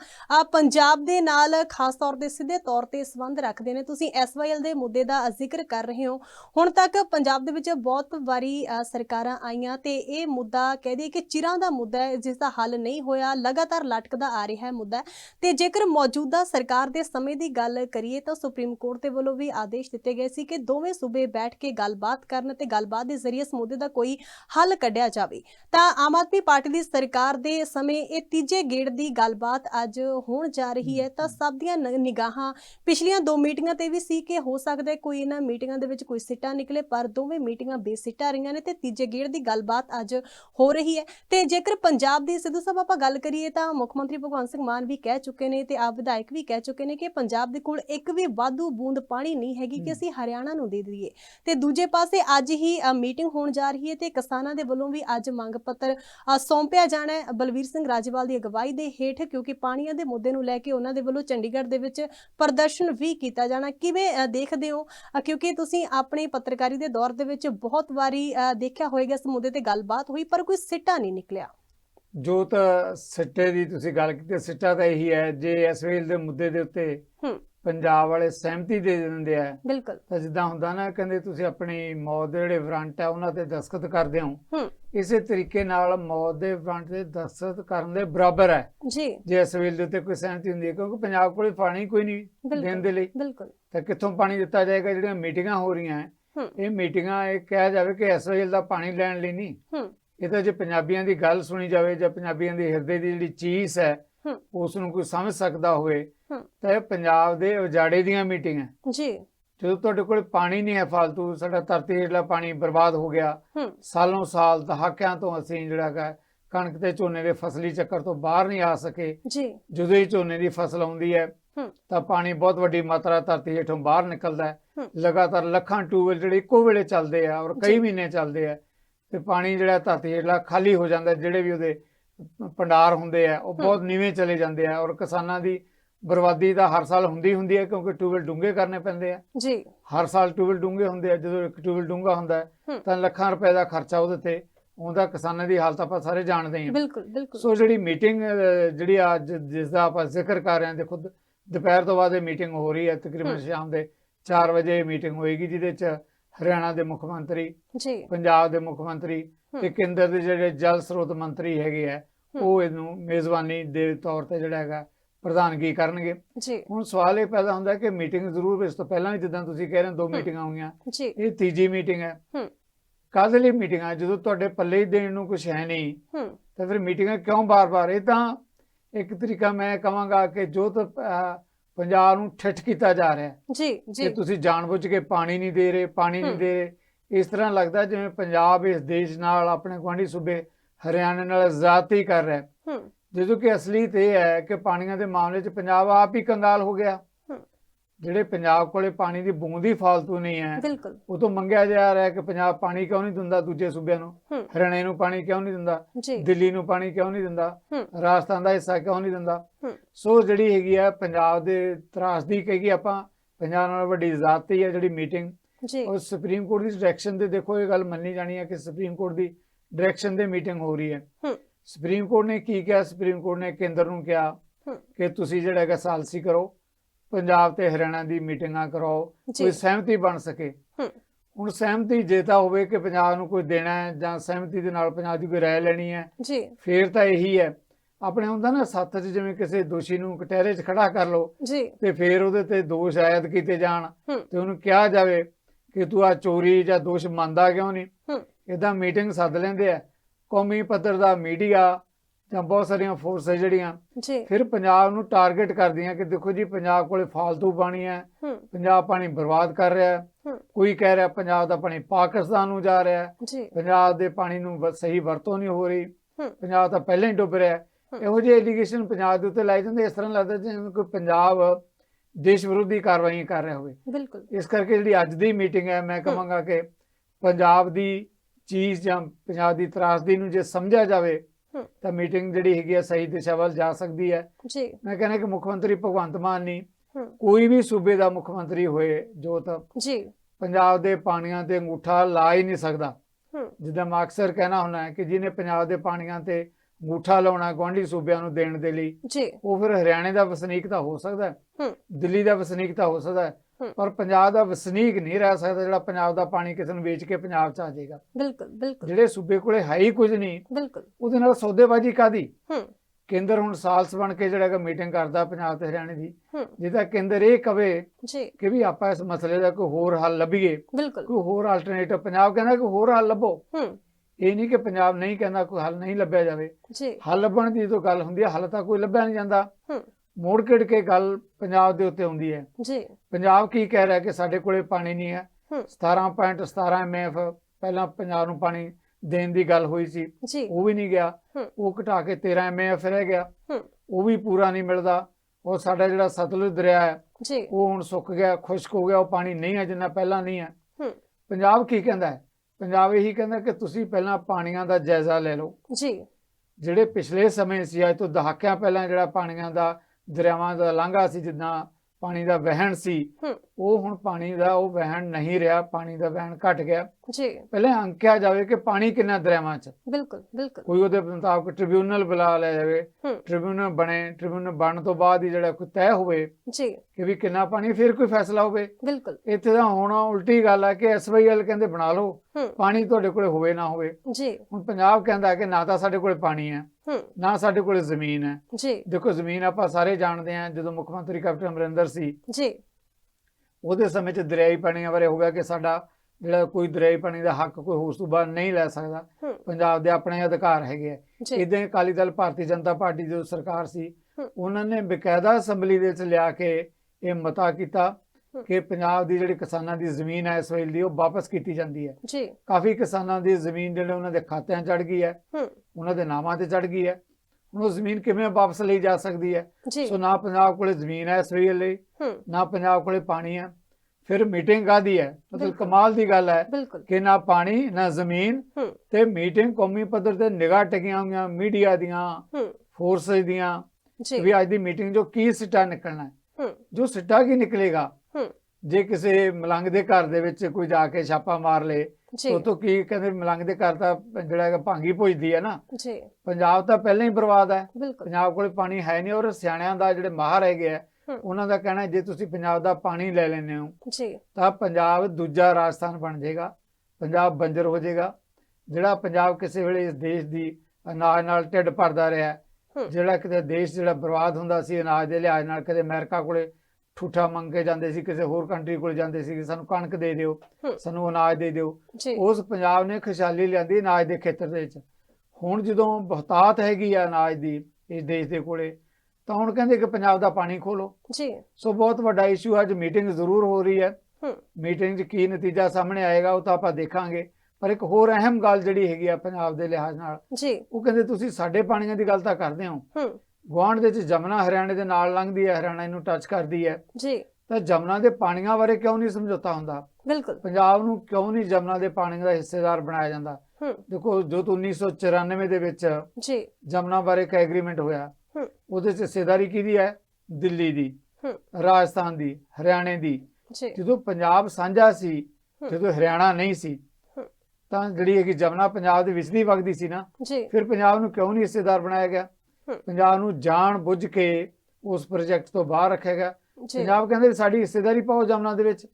ਪੰਜਾਬ ਦੇ ਨਾਲ ਖਾਸ ਤੌਰ ਤੇ ਸਿੱਧੇ ਤੌਰ ਤੇ ਸੰਬੰਧ ਰੱਖਦੇ ਨੇ। ਤੁਸੀਂ ਐਸਵਾਈਐਲ ਦੇ ਮੁੱਦੇ ਦਾ ਜ਼ਿਕਰ ਕਰ ਰਹੇ ਹੋ। ਹੁਣ ਤੱਕ ਪੰਜਾਬ ਦੇ ਵਿੱਚ ਬਹੁਤ ਵਾਰੀ ਸਰਕਾਰਾਂ ਆਈਆਂ ਤੇ ਇਹ ਮੁੱਦਾ ਕਹਿ ਦਈਏ ਕਿ ਚਿਰਾਂ ਦਾ ਮੁੱਦਾ ਹੈ ਜਿਸ ਦਾ ਹੱਲ ਨਹੀਂ ਹੋਇਆ, ਲਗਾਤਾਰ ਲਟਕਦਾ ਆ ਰਿਹਾ ਹੈ ਮੁੱਦਾ ਤੇ ਜੇਕਰ ਮੌਜੂਦਾ ਸਰਕਾਰ ਦੇ ਸਮੇਂ ਦੀ ਗੱਲ ਕਰੀਏ ਤਾਂ ਸੁਪਰੀਮ ਕੋਰਟ ਦੇ ਵੱਲੋਂ ਵੀ ਆਦੇਸ਼ ਦਿੱਤੇ ਗਏ ਸੀ ਕਿ ਦੋਵੇਂ ਸੂਬੇ ਬੈਠ ਕੇ ਗੱਲਬਾਤ ਕਰਨ ਤੇ ਗੱਲਬਾਤ ਦੇ ਜ਼ਰੀਏ ਇਸ ਮੁੱਦੇ ਦਾ ਕੋਈ ਹੱਲ ਕੱਢਿਆ ਜਾਵੇ। ਤਾਂ ਆਮ ਆਦਮੀ ਪਾਰਟੀ ਦੀ ਸਰਕਾਰ ਦੇ ਸਮੇਂ ਇਹ ਤੀਜੇ ਗੇੜ ਦੀ ਗੱਲਬਾਤ ਅੱਜ ਹੋਣ ਜਾ ਰਹੀ ਹੈ। ਤਾਂ ਸਭ ਦੀਆਂ ਨ- ਨਿਗਾਹਾਂ ਪਿਛਲੀਆਂ ਦੋ ਮੀਟਿੰਗਾਂ ਤੇ ਵੀ ਸੀ ਕਿ ਹੋ ਸਕਦਾ ਕੋਈ ਇਹਨਾਂ ਮੀਟਿੰਗਾਂ ਦੇ ਵਿੱਚ ਕੋਈ ਸਿੱਟਾ ਨਿਕਲੇ, ਪਰ ਦੋਵੇਂ ਮੀਟਿੰਗਾਂ ਬੇਸਿੱਟਾ ਰਹੀਆਂ ਨੇ ਤੇ ਤੀਜੇ ਗੇੜ ਦੀ ਗੱਲਬਾਤ ਅੱਜ ਹੋ ਰਹੀ ਹੈ। ਤੇ ਜੇਕਰ ਪੰਜਾਬ ਦੀ ਸਿੱਧੂ ਸਾਹਿਬ ਆਪਾਂ ਗੱਲ ਕਰੀਏ ਤਾਂ ਮੁੱਖ ਮੰਤਰੀ ਭਗਵੰਤ ਸਿੰਘ ਮਾਨ ਵੀ ਕਹਿ ਚੁੱਕੇ ਨੇ ਤੇ ਆਪ ਵਿਧਾਇਕ ਵੀ ਕਹਿ ਚੁੱਕੇ ਨੇ ਕਿ ਪੰਜਾਬ ਦੇ ਕੋਲ ਇੱਕ ਵੀ ਵਾਧੂ ਬੂੰਦ ਪਾਣੀ ਨਹੀਂ ਹੈਗੀ ਕਿ। ਅਸੀਂ ਹਰਿਆਣਾ ਨੂੰ ਦੇ ਦਈਏ। ਤੇ ਦੂਜੇ ਪਾਸੇ ਅੱਜ ਹੀ ਮੀਟਿੰਗ ਹੋਣ ਜਾ ਰਹੀ ਹੈ ਤੇ ਕਿਸਾਨਾਂ ਦੇ ਵੱਲੋਂ ਵੀ ਅੱਜ ਮੰਗ ਪੱਤਰ ਸੌਂਪਿਆ ਜਾਣਾ ਹੈ। ਬਲਵੀਰ ਸਿੰਘ ਰਾਜੇਵਾਲ ਦੀ ਅਗਵਾਈ ਦੇ ਹੇਠ ਕਿਉਂਕਿ ਪਾਣੀਆਂ ਦੇ ਮੁੱਦੇ ਨੂੰ ਲੈ ਕੇ ਉਹਨਾਂ ਦੇ ਵੱਲੋਂ ਚੰਡੀਗੜ੍ਹ ਦੇ ਵਿੱਚ ਪ੍ਰਦਰਸ਼ਨ ਵੀ ਕੀਤਾ ਜਾਣਾ। ਕਿਵੇਂ ਦੇਖਦੇ ਹੋ? ਕਿਉਂਕਿ ਤੁਸੀਂ ਆਪਣੀ ਪੱਤਰਕਾਰੀ ਦੇ ਦੌਰ ਦੇ ਵਿੱਚ ਬਹੁਤ ਵਾਰੀ ਦੇਖਿਆ ਹੋਏਗਾ ਇਸ ਮੁੱਦੇ ਤੇ ਗੱਲਬਾਤ ਹੋਈ ਪਰ ਕੋਈ ਸਿੱਟਾ ਨਹੀਂ ਨਿਕਲਿਆ। ਜੋ ਤਾਂ ਸਿੱਟੇ ਦੀ ਤੁਸੀਂ ਗੱਲ ਕੀਤੀ ਸਿੱਟਾ ਤਾਂ ਇਹੀ ਹੈ ਜੇ ਐਸਵੀਐਲ ਦੇ ਮੁੱਦੇ ਦੇ ਉੱਤੇ ਹੂੰ। ਪੰਜਾਬ ਵਾਲੇ ਸਹਿਮਤੀ ਦੇ ਦਿੰਦੇ ਆ ਬਿਲਕੁਲ। ਤਾਂ ਜਿੱਦਾਂ ਹੁੰਦਾ ਨਾ ਕਹਿੰਦੇ ਤੁਸੀਂ ਆਪਣੀ ਮੌਤ ਦੇ ਜਿਹੜੇ ਵਾਰੰਟ ਆ ਉਹਨਾਂ ਤੇ ਦਸਖਤ ਕਰਦੇ ਹੋ। ਹੂੰ। ਇਸੇ ਤਰੀਕੇ ਨਾਲ ਮੌਤ ਦੇ ਵਾਰੰਟ ਤੇ ਦਸਖਤ ਕਰਨ ਦੇ ਬਰਾਬਰ ਹੈ। ਜੀ। ਜੇ ਇਸ ਵੇਲੇ ਦੇ ਉੱਤੇ ਕੋਈ ਸਹਿਮਤੀ ਹੁੰਦੀ ਹੈ ਕਿਉਂਕਿ ਪੰਜਾਬ ਕੋਲੇ ਪਾਣੀ ਕੋਈ ਨਹੀਂ ਦੇਣ ਦੇ ਲਈ। ਬਿਲਕੁਲ। ਤਾਂ ਕਿੱਥੋਂ ਪਾਣੀ ਦਿੱਤਾ ਜਾਏਗਾ ਜਿਹੜੀਆਂ ਮੀਟਿੰਗਾਂ ਹੋ ਰਹੀਆਂ ਇਹ ਮੀਟਿੰਗਾਂ ਇਹ ਕਿਹਾ ਜਾਵੇ ਕਿ ਇਸ ਵੇਲੇ ਦਾ ਪਾਣੀ ਲੈਣ ਲਈ ਨਹੀਂ। ਇਹ ਤਾਂ ਜੇ ਪੰਜਾਬੀਆਂ ਦੀ ਗੱਲ ਸੁਣੀ ਜਾਵੇ ਜਾਂ ਪੰਜਾਬੀਆਂ ਦੀ ਹਿਰਦੇ ਦੀ ਜਿਹੜੀ ਚੀਜ਼ ਹੈ ਉਸ ਨੂੰ ਕੋਈ ਸਮਝ ਸਕਦਾ ਹੋਵੇ ਤਾਂ ਇਹ ਪੰਜਾਬ ਦੇ ਉਜਾੜੇ ਦੀਆਂ ਮੀਟਿੰਗਾਂ ਜੀ। ਜਦੋਂ ਤੁਹਾਡੇ ਕੋਲ ਪਾਣੀ ਨਹੀਂ ਹੈ ਫालतू ਸਾਡਾ ਧਰਤੀ ਹੇਠਲਾ ਪਾਣੀ ਬਰਬਾਦ ਹੋ ਗਿਆ ਸਾਲੋਂ ਸਾਲ ਦਹਾਕਿਆਂ ਤੋਂ ਅਸੀਂ ਜਿਹੜਾ ਹੈ ਕਣਕ ਤੇ ਝੋਨੇ ਦੇ ਫਸਲੀ ਚੱਕਰ ਤੋਂ ਬਾਹਰ ਨਹੀਂ ਆ ਸਕੇ। ਜੀ। ਜਦੋਂ ਹੀ ਝੋਨੇ ਦੀ ਫਸਲ ਆਉਂਦੀ ਹੈ ਤਾਂ ਪਾਣੀ ਬਹੁਤ ਵੱਡੀ ਮਾਤਰਾ ਧਰਤੀ ਹੇਠੋਂ ਬਾਹਰ ਨਿਕਲਦਾ ਹੈ। ਲਗਾਤਾਰ ਲੱਖਾਂ ਟਿਊਬਵੈਲ ਜਿਹੜੇ ਇੱਕੋ ਵੇਲੇ ਚੱਲਦੇ ਆ ਔਰ। ਕਈ ਮਹੀਨੇ ਚੱਲਦੇ ਆ। ਤੇ ਪਾਣੀ ਜਿਹੜਾ ਧਰਤੀ ਹੇਠਲਾ ਖਾਲੀ ਹੋ ਜਾਂਦਾ ਜਿਹੜੇ ਵੀ ਉਹਦੇ ਭੰਡਾਰ ਹੁੰਦੇ ਆ ਉਹ ਬਹੁਤ ਨੀਵੇਂ ਚਲੇ ਜਾਂਦੇ ਆ ਔਰ ਕਿਸਾਨਾਂ ਦੀ ਬਰਬਾਦੀ ਤਾਂ ਹਰ ਸਾਲ ਹੁੰਦੀ ਹੁੰਦੀ ਹੈ ਕਿਉਂਕਿ ਟਿਊਬਵੈਲ ਡੂੰਘੇ ਕਰਨੇ ਪੈਂਦੇ ਆ। ਜੀ। ਹਰ ਸਾਲ ਟਿਊਬਵੈਲ ਡੂੰਘੇ ਹੁੰਦੇ ਆ ਜਦੋਂ ਇੱਕ ਟਿਊਬਵੈਲ ਡੂੰਘਾ ਹੁੰਦਾ ਤਾਂ ਲੱਖਾਂ ਰੁਪਏ ਦਾ ਖਰਚਾ ਉਹਦੇ ਤੇ ਆਉਂਦਾ ਕਿਸਾਨਾਂ ਦੀ ਹਾਲਤ ਆਪਾਂ ਸਾਰੇ ਜਾਣਦੇ ਹਾਂ। ਬਿਲਕੁਲ ਬਿਲਕੁਲ। ਸੋ ਜਿਹੜੀ ਮੀਟਿੰਗ ਜਿਹੜੀ ਅੱਜ ਜਿਸ ਦਾ ਆਪਾਂ ਜ਼ਿਕਰ ਕਰ ਰਹੇ ਹਾਂ ਦੇਖੋ ਦੁਪਹਿਰ ਤੋਂ ਬਾਅਦ ਇਹ ਮੀਟਿੰਗ ਹੋ ਰਹੀ ਹੈ ਤਕਰੀਬਨ। ਸ਼ਾਮ ਦੇ 4 ਵਜੇ ਮੀਟਿੰਗ ਹੋਏਗੀ ਜਿਹਦੇ ਚ ਹਰਿਆਣਾ ਦੇ ਮੁੱਖ ਮੰਤਰੀ ਜੀ। ਪੰਜਾਬ ਦੇ ਮੁੱਖ ਮੰਤਰੀ। ਤੇ ਕੇਂਦਰ ਦੇ ਜਿਹੜੇ ਜਲ ਸਰੋਤ ਮੰਤਰੀ ਹੈਗੇ ਆ। ਉਹ ਇਹਨੂੰ ਮੇਜ਼ਬਾਨੀ ਦੇ ਤੌਰ ਤੇ ਜਿਹੜਾ ਹੈਗਾ ਪ੍ਰਧਾਨਗੀ ਕਰਨਗੇ। ਜੀ। ਹੁਣ ਸਵਾਲ ਇਹ ਪੈਦਾ ਹੁੰਦਾ ਕਿ ਮੀਟਿੰਗ ਜ਼ਰੂਰ ਇਸ ਤੋਂ ਪਹਿਲਾਂ ਵੀ ਜਿੱਦਾਂ ਤੁਸੀਂ ਕਹਿ ਰਹੇ ਹੋ ਦੋ ਮੀਟਿੰਗਾਂ ਹੋਈਆਂ। ਇਹ ਤੀਜੀ ਮੀਟਿੰਗ ਹੈ। ਕਾਹਦੇ ਲਈ ਮੀਟਿੰਗ? ਜਦੋਂ ਤੁਹਾਡੇ ਪੱਲੇ ਹੀ ਦੇਣ ਨੂੰ ਕੁਝ ਹੈ ਨਹੀਂ ਤਾਂ ਫਿਰ ਮੀਟਿੰਗਾਂ ਕਿਉਂ ਬਾਰ-ਬਾਰ? ਇਹ ਤਾਂ ਇੱਕ ਤਰੀਕਾ ਮੈਂ ਕਹਾਂਗਾ ਕਿ ਜੋ ਤਾਂ ਪੰਜਾਬ ਨੂੰ ਠੱਠ ਕੀਤਾ ਜਾ ਰਿਹਾ ਹੈ। ਜੀ ਕਿ ਜੀ ਤੁਸੀਂ ਜਾਣਬੁੱਝ ਕੇ ਪਾਣੀ ਨਹੀਂ ਦੇ ਰਹੇ ਪਾਣੀ ਨਹੀਂ। ਦੇ ਰਹੇ। ਇਸ ਤਰ੍ਹਾਂ ਲੱਗਦਾ ਜਿਵੇਂ ਪੰਜਾਬ ਇਸ ਦੇਸ਼ ਨਾਲ ਆਪਣੇ ਗੁਆਂਢੀ ਸੂਬੇ ਹਰਿਆਣਾ ਨਾਲ ਜ਼ਾਤੀ ਕਰ ਰਿਹਾ ਹੈ। ਜਦੋਂ ਕਿ ਅਸਲੀ ਤੇ ਇਹ ਹੈ ਕਿ ਪਾਣੀਆਂ ਦੇ ਮਾਮਲੇ 'ਚ ਪੰਜਾਬ ਆਪ ਹੀ ਕੰਗਾਲ ਹੋ ਗਿਆ। ਜਿਹੜੇ ਪੰਜਾਬ ਕੋਲੇ ਪਾਣੀ ਦੀ ਬੂੰਦ ਹੀ ਫालतू ਨਹੀਂ ਹੈ ਬਿਲਕੁਲ। ਉਹ ਤੋਂ ਮੰਗਿਆ ਜਾ ਰਿਹਾ ਹੈ ਕਿ ਪੰਜਾਬ ਪਾਣੀ ਕਿਉਂ ਨਹੀਂ ਦਿੰਦਾ ਦੂਜੇ ਸੂਬਿਆਂ ਨੂੰ? ਹਰਿਆਣੇ ਨੂੰ ਪਾਣੀ ਕਿਉਂ ਨਹੀਂ ਦਿੰਦਾ? ਦਿੱਲੀ ਨੂੰ ਪਾਣੀ ਕਿਉਂ ਨਹੀਂ ਦਿੰਦਾ? ਰਾਜਸਥਾਨ ਦਾ ਹਿੱਸਾ ਕਿਉਂ ਨਹੀਂ ਦਿੰਦਾ? ਸੋ ਜਿਹੜੀ ਹੈਗੀ ਆ ਪੰਜਾਬ ਦੇ ਤਰਾਸਦੀ ਕਹੇਗੀ ਆਪਾਂ ਪੰਜਾਬ ਨਾਲ ਵੱਡੀ ਜ਼ਾਤੀ ਹੈ ਜਿਹੜੀ ਮੀਟਿੰਗ। ਜੀ। ਉਹ ਸੁਪਰੀਮ ਕੋਰਟ ਦੀ ਡਾਇਰੈਕਸ਼ਨ ਤੇ ਦੇਖੋ ਇਹ ਗੱਲ ਮੰਨੀ ਜਾਣੀ ਹੈ ਕਿ ਸੁਪਰੀਮ ਕੋਰਟ ਦੀ ਡਾਇਰੈਕਸ਼ਨ ਤੇ ਮੀਟਿੰਗ ਹੋ ਰਹੀ ਹੈ। ਸੁਪਰੀਮ ਕੋਰਟ ਨੇ ਕੀ ਕਿਹਾ? ਸੁਪਰੀਮ ਕੋਰਟ ਨੇ ਕੇਂਦਰ ਨੂੰ ਕਿਹਾ ਕਿ ਤੁਸੀਂ ਜਿਹੜਾ ਹੈਗਾ ਸਾਲਸੀ ਕਰੋ। ਪੰਜਾਬ ਤੇ ਹਰਿਆਣਾ ਦੀ ਮੀਟਿੰਗਾਂ ਕਰਾਓ ਕੋਈ ਸਹਿਮਤੀ ਬਣ ਸਕੇ। ਹੁਣ ਸਹਿਮਤੀ ਜੇ ਤਾਂ ਹੋਵੇ ਕਿ ਪੰਜਾਬ ਨੂੰ ਕੋਈ ਦੇਣਾ ਹੈ ਜਾਂ ਸਹਿਮਤੀ ਦੇ ਨਾਲ ਪੰਜਾਬ ਦੀ ਕੋਈ ਰਾਏ ਲੈਣੀ ਹੈ ਜੀ। ਫੇਰ ਤਾਂ ਇਹੀ ਹੈ। ਆਪਣੇ ਹੁੰਦਾ ਨਾ ਸੱਥ 'ਚ ਜਿਵੇਂ ਕਿਸੇ ਦੋਸ਼ੀ ਨੂੰ ਕਟਹਿਰੇ 'ਚ ਖੜਾ ਕਰ ਲਓ ਜੀ। ਤੇ ਫਿਰ ਉਹਦੇ ਤੇ ਦੋਸ਼ ਆਇਦ ਕੀਤੇ ਜਾਣ। ਤੇ ਉਹਨੂੰ ਕਿਹਾ ਜਾਵੇ ਕਿ ਤੂੰ ਆ ਚੋਰੀ ਜਾਂ ਦੋਸ਼ ਮੰਨਦਾ ਕਿਉਂ ਨਹੀਂ। ਇਦਾਂ ਮੀਟਿੰਗ ਸੱਦ ਲੈਂਦੇ ਆ। ਕੌਮੀ ਪੱਧਰ ਦਾ ਮੀਡੀਆ ਜਾਂ ਬਹੁਤ ਸਾਰੀਆਂ ਫੋਰਸਸ ਜਿਹੜੀਆਂ ਜੀ। ਫਿਰ ਪੰਜਾਬ ਨੂੰ ਟਾਰਗੇਟ ਕਰਦੀਆਂ ਕਿ ਦੇਖੋ ਜੀ ਪੰਜਾਬ ਕੋਲੇ ਫालतू ਪਾਣੀ ਹੈ ਹੂੰ। ਪੰਜਾਬ ਪਾਣੀ ਬਰਬਾਦ ਕਰ ਰਿਹਾ ਹੈ। ਹੂੰ। ਕੋਈ ਕਹਿ ਰਿਹਾ ਪੰਜਾਬ ਦਾ ਪਾਣੀ ਪਾਕਿਸਤਾਨ ਨੂੰ ਜਾ ਰਿਹਾ ਹੈ। ਪੰਜਾਬ ਦੇ ਪਾਣੀ ਨੂੰ ਸਹੀ ਵਰਤੋਂ ਨਹੀਂ ਹੋ ਰਹੀ। ਹੂੰ। ਪੰਜਾਬ ਤਾਂ ਪਹਿਲਾਂ ਹੀ ਡੁੱਬ ਰਿਹਾ ਹੈ। ਹੂੰ। ਇਹੋ ਜਿਹੇ ਐਲੀਗੇਸ਼ਨ ਪੰਜਾਬ ਦੇ ਉੱਤੇ ਲਾਏ ਜਾਂਦੇ ਇਸ ਤਰ੍ਹਾਂ ਲੱਗਦਾ ਜਿਵੇਂ ਕੋਈ ਪੰਜਾਬ ਦੇਸ਼ ਵਿਰੋਧੀ ਕਾਰਵਾਈ ਕਰ ਰਿਹਾ ਹੋਵੇ। ਬਿਲਕੁਲ। ਇਸ ਕਰਕੇ ਜਿਹੜੀ ਅੱਜ ਦੀ ਮੀਟਿੰਗ ਹੈ ਮੈਂ ਕਹਾਂਗਾ ਕਿ ਪੰਜਾਬ ਦੀ ਚੀਜ਼ ਜਾਂ ਪੰਜਾਬ ਦੀ ਤਰਾਸਦੀ ਨੂੰ ਜੇ ਸਮਝਿਆ ਜਾਵੇ ਹੂੰ। ਤਾਂ ਮੀਟਿੰਗ ਜਿਹੜੀ ਹੈਗੀ ਹੈ ਸਹੀ ਦਿਸ਼ਾ ਵੱਲ ਜਾ ਸਕਦੀ ਹੈ। ਜੀ। ਮੈਂ ਕਹਿੰਦਾ ਕਿ ਮੁੱਖ ਮੰਤਰੀ ਭਗਵੰਤ ਮਾਨ ਨਹੀਂ ਕੋਈ ਵੀ ਸੂਬੇ ਦਾ ਮੁੱਖ ਮੰਤਰੀ ਹੋਏ ਜੋ ਤਾਂ ਜੀ। ਪੰਜਾਬ ਦੇ ਪਾਣੀਆਂ ਤੇ ਅੰਗੂਠਾ ਲਾ ਹੀ ਨਹੀਂ ਸਕਦਾ। ਜਿੱਦਾਂ ਮੈਂ ਅਕਸਰ ਕਹਿਣਾ ਹੁੰਦਾ ਹੈ ਕਿ ਜਿਹਨੇ ਪੰਜਾਬ ਦੇ ਪਾਣੀਆਂ ਤੇ ਅੰਗੂਠਾ ਲਾਉਣਾ ਗੁਆਂਢੀ ਸੂਬਿਆਂ ਨੂੰ ਦੇਣ ਦੇ ਲਈ ਜੀ। ਉਹ ਫਿਰ ਹਰਿਆਣੇ ਦਾ ਵਸਨੀਕ ਤਾਂ ਹੋ ਸਕਦਾ ਹੈ। ਦਿੱਲੀ ਦਾ ਵਸਨੀਕ ਤਾਂ ਹੋ ਸਕਦਾ ਹੂੰ। ਪਰ ਪੰਜਾਬ ਦਾ ਵਸਨੀਕ ਨਹੀਂ ਰਹਿ ਸਕਦਾ ਜਿਹੜਾ ਪੰਜਾਬ ਦਾ ਪਾਣੀ ਕਿਸੇ ਨੂੰ ਵੇਚ ਕੇ ਪੰਜਾਬ ਚ ਆ ਜਾਏਗਾ। ਬਿਲਕੁਲ ਬਿਲਕੁਲ। ਜਿਹੜੇ ਸੂਬੇ ਕੋਲੇ ਹੈ ਹੀ ਕੁਝ ਨਹੀਂ ਬਿਲਕੁਲ। ਉਹਦੇ ਨਾਲ ਸੌਦੇਬਾਜ਼ੀ ਕਾਦੀ ਹੂੰ। ਕੇਂਦਰ ਹੁਣ ਸਾਲਸ ਬਣ ਕੇ ਜਿਹੜਾ ਕਿ ਮੀਟਿੰਗ ਕਰਦਾ ਪੰਜਾਬ ਤੇ ਹਰਿਆਣੇ ਦੀ ਜਿਹਦਾ ਕੇਂਦਰ ਇਹ ਕਵੇ ਜੀ। ਕਿ ਵੀ ਆਪਾਂ ਇਸ ਮਸਲੇ ਦਾ ਕੋਈ ਹੋਰ ਹੱਲ ਲੱਭੀਏ। ਬਿਲਕੁਲ। ਕੋਈ ਹੋਰ ਆਲਟਰਨੇਟਿਵ ਪੰਜਾਬ ਕਹਿੰਦਾ ਕੋਈ ਹੋਰ ਹੱਲ ਲੱਭੋ। ਹੂੰ। ਇਹ ਨਹੀਂ ਕਿ ਪੰਜਾਬ ਨਹੀਂ ਕਹਿੰਦਾ ਕੋਈ ਹੱਲ ਨਹੀਂ ਲੱਭਿਆ ਜਾਵੇ। ਜੀ। ਹੱਲ ਲੱਭਣ ਦੀ ਤਾਂ ਗੱਲ ਹੁੰਦੀ ਹੈ ਹੱਲ ਤਾਂ ਕੋਈ ਲੱਭਿਆ ਨਹੀਂ ਜਾਂਦਾ। ਹੂੰ। ਮੋੜ ਕਿੜ ਕੇ ਗੱਲ ਪੰਜਾਬ ਦੇ ਉੱਤੇ ਹੁੰਦੀ ਹੈ। ਜੀ। ਪੰਜਾਬ ਕੀ ਕਹਿ ਰਿਹਾ ਕਿ ਸਾਡੇ ਕੋਲੇ ਪਾਣੀ ਨਹੀਂ ਹੈ। ਹੂੰ। 17.17 ਐਮਐਫ ਪਹਿਲਾਂ ਪੰਜਾਬ ਨੂੰ ਪਾਣੀ ਦੇਣ ਦੀ ਗੱਲ ਹੋਈ ਸੀ। ਉਹ ਵੀ ਨਹੀਂ ਗਿਆ। ਉਹ ਘਟਾ ਕੇ 13 ਐਮਐਫ ਰਹਿ ਗਿਆ। ਉਹ ਵੀ ਪੂਰਾ ਨਹੀਂ ਮਿਲਦਾ। ਉਹ ਸਾਡਾ ਜਿਹੜਾ ਸਤਲੁਜ ਦਰਿਆ ਹੈ ਉਹ ਹੁਣ ਸੁੱਕ ਗਿਆ ਖੁਸ਼ਕ ਹੋ ਗਿਆ ਉਹ ਪਾਣੀ ਨਹੀਂ ਹੈ ਜਿੰਨਾ ਪਹਿਲਾਂ ਨਹੀਂ ਹੂੰ। ਪੰਜਾਬ ਕੀ ਕਹਿੰਦਾ ਹੈ? ਪੰਜਾਬ ਇਹੀ ਕਹਿੰਦਾ ਕਿ ਤੁਸੀਂ ਪਹਿਲਾਂ ਪਾਣੀਆਂ ਦਾ ਜਾਇਜ਼ਾ ਲੈ ਲਓ। ਜੀ। ਜਿਹੜੇ ਪਿਛਲੇ ਸਮੇਂ ਸੀ ਅੱਜ ਤੋਂ ਦਹਾਕਿਆਂ ਪਹਿਲਾਂ ਜਿਹੜਾ ਪਾਣੀਆਂ ਦਾ ਦਰਿਆਵਾਂ ਦਾ ਲਾਂਘਾ ਸੀ ਜਿੱਦਾਂ ਪਾਣੀ ਦਾ ਵਹਿਣ ਸੀ ਉਹ ਹੁਣ ਪਾਣੀ ਦਾ ਉਹ ਵਹਿਣ ਨਹੀਂ ਰਿਹਾ ਪਾਣੀ ਦਾ ਵਹਿਣ ਘਟ ਗਿਆ। ਜੀ। ਪਹਿਲੇ ਅੰਕਿਆ ਜਾਵੇ ਕਿ ਪਾਣੀ ਕਿੰਨਾ ਦਰਿਆਵਾਂ 'ਚ। ਬਿਲਕੁਲ ਬਿਲਕੁਲ। ਕੋਈ ਉਹਦੇ ਮੁਤਾਬਕ ਟ੍ਰਿਬਿਊਨਲ ਬੁਲਾ ਲਿਆ ਜਾਵੇ ਟ੍ਰਿਬਿਊਨਲ ਬਣੇ ਟ੍ਰਿਬਿਊਨਲ ਬਣਨ ਤੋਂ ਬਾਅਦ ਹੀ ਜਿਹੜਾ ਕੋਈ ਤੈਅ ਹੋਵੇ ਜੀ। ਕਿ ਵੀ ਕਿੰਨਾ ਪਾਣੀ ਫਿਰ ਕੋਈ ਫੈਸਲਾ ਹੋਵੇ। ਬਿਲਕੁਲ। ਇੱਥੇ ਤਾਂ ਹੁਣ ਉਲਟੀ ਗੱਲ ਹੈ ਕਿ ਐਸਵਾਈਐਲ ਕਹਿੰਦੇ ਬਣਾ ਲਓ ਪਾਣੀ ਤੁਹਾਡੇ ਕੋਲੇ ਹੋਵੇ ਨਾ ਹੋਵੇ। ਜੀ। ਹੁਣ ਪੰਜਾਬ ਕਹਿੰਦਾ ਕਿ ਨਾ ਤਾਂ ਸਾਡੇ ਕੋਲੇ ਪਾਣੀ ਹੂੰ। ਨਾ ਸਾਡੇ ਕੋਲੇ ਜ਼ਮੀਨ ਹੈ। ਜੀ। ਦੇਖੋ ਜ਼ਮੀਨ ਆਪਾਂ ਸਾਰੇ ਜਾਣਦੇ ਹਾਂ ਜਦੋਂ ਮੁੱਖ ਮੰਤਰੀ ਕੈਪਟਨ ਅਮਰਿੰਦਰ ਸੀ। ਜੀ। ਉਹਦੇ ਸਮੇਂ 'ਚ ਦਰਿਆਈ ਪਾਣੀਆਂ ਬਾਰੇ ਹੋ ਗਿਆ ਕਿ ਸਾਡਾ ਜਿਹੜਾ ਕੋਈ ਦਰਿਆਈ ਪਾਣੀ ਦਾ ਹੱਕ ਕੋਈ ਹੋਰ ਸੂਬਾ ਨਹੀਂ ਲੈ ਸਕਦਾ। ਹੂੰ। ਪੰਜਾਬ ਦੇ ਆਪਣੇ ਅਧਿਕਾਰ ਹੈਗੇ ਆ। ਜੀ। ਇਦਾਂ ਹੀ ਅਕਾਲੀ ਦਲ ਭਾਰਤੀ ਜਨਤਾ ਪਾਰਟੀ ਜੋ ਸਰਕਾਰ ਸੀ ਹੂੰ। ਉਹਨਾਂ ਨੇ ਬਕਾਇਦਾ ਅਸੈਂਬਲੀ ਦੇ ਵਿੱਚ ਲਿਆ ਕੇ ਇਹ ਮਤਾ ਕੀਤਾ। ਕਿ ਪੰਜਾਬ ਦੀ ਜਿਹੜੀ ਕਿਸਾਨਾਂ ਦੀ ਜ਼ਮੀਨ ਹੈ ਇਸ ਵੇਲੇ ਦੀ ਉਹ ਵਾਪਸ ਕੀਤੀ ਜਾਂਦੀ ਹੈ। ਜੀ। ਕਾਫੀ ਕਿਸਾਨਾਂ ਦੀ ਜ਼ਮੀਨ ਜਿਹੜੇ ਉਹਨਾਂ ਦੇ ਖਾਤਿਆਂ ਚੜ ਗਈ ਹੈ। ਹੂੰ। ਉਹਨਾਂ ਦੇ ਨਾਮਾਂ ਤੇ ਚੜ ਗਈ ਹੈ। ਉਹ ਜ਼ਮੀਨ ਕਿਵੇਂ ਵਾਪਸ ਲਈ ਜਾ ਸਕਦੀ ਹੈ? ਸੋ ਨਾ ਪੰਜਾਬ ਕੋਲੇ ਜ਼ਮੀਨ ਹੈ ਇਸ ਵੇਲੇ ਨਾ ਪੰਜਾਬ ਕੋਲੇ ਪਾਣੀ ਹੈ। ਫਿਰ ਮੀਟਿੰਗ ਕਾਦੀ ਹੈ? ਮਤਲਬ। ਕਮਾਲ ਦੀ ਗੱਲ ਹੈ ਕਿ ਨਾ ਪਾਣੀ ਨਾ ਜ਼ਮੀਨ ਤੇ ਮੀਟਿੰਗ ਕੌਮੀ ਪੱਧਰ ਤੇ ਨਿਗਾਹ ਟਿਕੀਆਂ ਹੋਈਆਂ ਮੀਡੀਆ ਦੀਆਂ ਫੋਰਸਸ ਦੀਆਂ ਜੀ। ਵੀ ਅੱਜ ਦੀ ਮੀਟਿੰਗ ਜੋ ਕੀ ਸਿੱਟਾ ਨਿਕਲਣਾ ਹੈ। ਜੋ ਸਿੱਟਾ ਕੀ ਨਿਕਲੇਗਾ? ਜੇ ਕਿਸੇ ਮਲੰਗ ਦੇ ਘਰ ਦੇ ਵਿੱਚ ਕੋਈ ਜਾ ਕੇ ਛਾਪਾ ਮਾਰ ਲੇ ਉਹ ਤੋਂ ਕੀ ਕਹਿੰਦੇ ਮਲੰਗ ਦੇ ਘਰ ਤਾਂ ਜਿਹੜਾ ਹੈਗਾ ਭਾਂਗੀ ਪੁੱਜਦੀ ਹੈ ਨਾ। ਜੀ। ਪੰਜਾਬ ਤਾਂ ਪਹਿਲਾਂ ਹੀ ਬਰਬਾਦ ਹੈ। ਪੰਜਾਬ ਕੋਲ ਪਾਣੀ ਹੈ ਨਹੀਂ ਔਰ ਸਿਆਣਿਆਂ ਦਾ ਜਿਹੜੇ ਮਾਹਰ ਹੈਗੇ ਆ। ਉਹਨਾਂ ਦਾ ਕਹਿਣਾ ਜੇ ਤੁਸੀਂ ਪੰਜਾਬ ਦਾ ਪਾਣੀ ਲੈ ਲੈਂਦੇ ਹੋ ਜੀ। ਤਾਂ ਪੰਜਾਬ ਦੂਜਾ ਰਾਜਸਥਾਨ ਬਣ ਜਾਏਗਾ ਪੰਜਾਬ ਬੰਜਰ ਹੋ ਜਾਏਗਾ। ਜਿਹੜਾ ਪੰਜਾਬ ਕਿਸੇ ਵੇਲੇ ਇਸ ਦੇਸ਼ ਦੀ ਅਨਾਜ ਨਾਲ ਢਿੱਡ ਭਰਦਾ ਰਿਹਾ। ਜਿਹੜਾ ਕਿਤੇ ਦੇਸ਼ ਜਿਹੜਾ ਬਰਬਾਦ ਹੁੰਦਾ ਸੀ ਅਨਾਜ ਦੇ ਲਿਹਾਜ਼ ਨਾਲ ਕਦੇ ਅਮਰੀਕਾ ਕੋਲੇ ਠੂਠਾ ਮੰਗ ਕੇ ਜਾਂਦੇ ਸੀ ਕਿਸੇ ਹੋਰ ਕੰਟਰੀ ਕੋਲ ਜਾਂਦੇ ਸੀ ਕਿ ਸਾਨੂੰ ਕਣਕ ਦੇ ਦਿਓ। ਸਾਨੂੰ ਅਨਾਜ ਦੇ ਦਿਓ। ਉਸ ਪੰਜਾਬ ਨੇ ਖੁਸ਼ਹਾਲੀ ਲਿਆਂਦੀ ਅਨਾਜ ਦੇ ਖੇਤਰ ਦੇ ਵਿੱਚ। ਹੁਣ ਜਦੋਂ ਬਹੁਤਾਤ ਹੈਗੀ ਆ ਅਨਾਜ ਦੀ ਇਸ ਦੇਸ਼ ਦੇ ਕੋਲੇ ਤਾਂ ਹੁਣ ਕਹਿੰਦੇ ਕਿ ਪੰਜਾਬ ਦਾ ਪਾਣੀ ਖੋਲੋ ਜੀ। ਸੋ ਬਹੁਤ ਵੱਡਾ ਇਸ਼ੂ ਅੱਜ ਮੀਟਿੰਗ ਜ਼ਰੂਰ ਹੋ ਰਹੀ ਹੈ ਹੂੰ। ਮੀਟਿੰਗ 'ਚ ਕੀ ਨਤੀਜਾ ਸਾਹਮਣੇ ਆਏਗਾ ਉਹ ਤਾਂ ਆਪਾਂ ਦੇਖਾਂਗੇ। ਪਰ ਇੱਕ ਹੋਰ ਅਹਿਮ ਗੱਲ ਜਿਹੜੀ ਹੈਗੀ ਆ ਪੰਜਾਬ ਦੇ ਲਿਹਾਜ਼ ਨਾਲ ਜੀ। ਉਹ ਕਹਿੰਦੇ ਤੁਸੀਂ ਸਾਡੇ ਪਾਣੀਆਂ ਦੀ ਗੱਲ ਤਾਂ ਕਰਦੇ ਹੋ। ਹੂੰ ਗੁਆਂਢ ਦੇ ਵਿੱਚ ਜਮਨਾ ਹਰਿਆਣੇ ਦੇ ਨਾਲ ਲੰਘਦੀ ਹੈ ਹਰਿਆਣਾ ਇਹਨੂੰ ਟੱਚ ਕਰਦੀ ਹੈ। ਜੀ। ਤਾਂ ਜਮਨਾ ਦੇ ਪਾਣੀਆਂ ਬਾਰੇ ਕਿਉਂ ਨਹੀਂ ਸਮਝੌਤਾ ਹੁੰਦਾ? ਬਿਲਕੁਲ। ਪੰਜਾਬ ਨੂੰ ਕਿਉਂ ਨਹੀਂ ਜਮਨਾ ਦੇ ਪਾਣੀ ਦਾ ਹਿੱਸੇਦਾਰ ਬਣਾਇਆ ਜਾਂਦਾ? ਹੂੰ। ਦੇਖੋ ਜੋ ਤੋਂ 1994 ਦੇ ਵਿੱਚ ਜੀ। ਜਮਨਾ ਬਾਰੇ ਇੱਕ ਐਗਰੀਮੈਂਟ ਹੋਇਆ। ਹੂੰ। ਉਹਦੇ 'ਚ ਹਿੱਸੇਦਾਰੀ ਕਿਹਦੀ ਹੈ? ਦਿੱਲੀ ਦੀ। ਹੂੰ। ਰਾਜਸਥਾਨ ਦੀ ਹਰਿਆਣੇ ਦੀ। ਜਦੋਂ ਪੰਜਾਬ ਸਾਂਝਾ ਸੀ ਹੂੰ। ਜਦੋਂ ਹਰਿਆਣਾ ਨਹੀਂ ਸੀ ਹੂੰ। ਤਾਂ ਜਿਹੜੀ ਹੈਗੀ ਜਮਨਾ ਪੰਜਾਬ ਦੇ ਵਿੱਚ ਦੀ ਵਗਦੀ ਸੀ ਨਾ। ਫਿਰ ਪੰਜਾਬ ਨੂੰ ਕਿਉਂ ਨਹੀਂ ਹਿੱਸੇਦਾਰ ਬਣਾਇਆ ਗਿਆ? ਹੂੰ। ਪੰਜਾਬ ਨੂੰ ਜਾਣ ਬੁੱਝ ਕੇ ਉਸ ਪ੍ਰੋਜੈਕਟ ਤੋਂ ਬਾਹਰ ਰੱਖਿਆ ਗਿਆ ਜੀ। ਪੰਜਾਬ ਕਹਿੰਦੇ ਸਾਡੀ ਹਿੱਸੇਦਾਰੀ ਪਾਓ ਜਮਨਾ ਦੇ ਵਿੱਚ।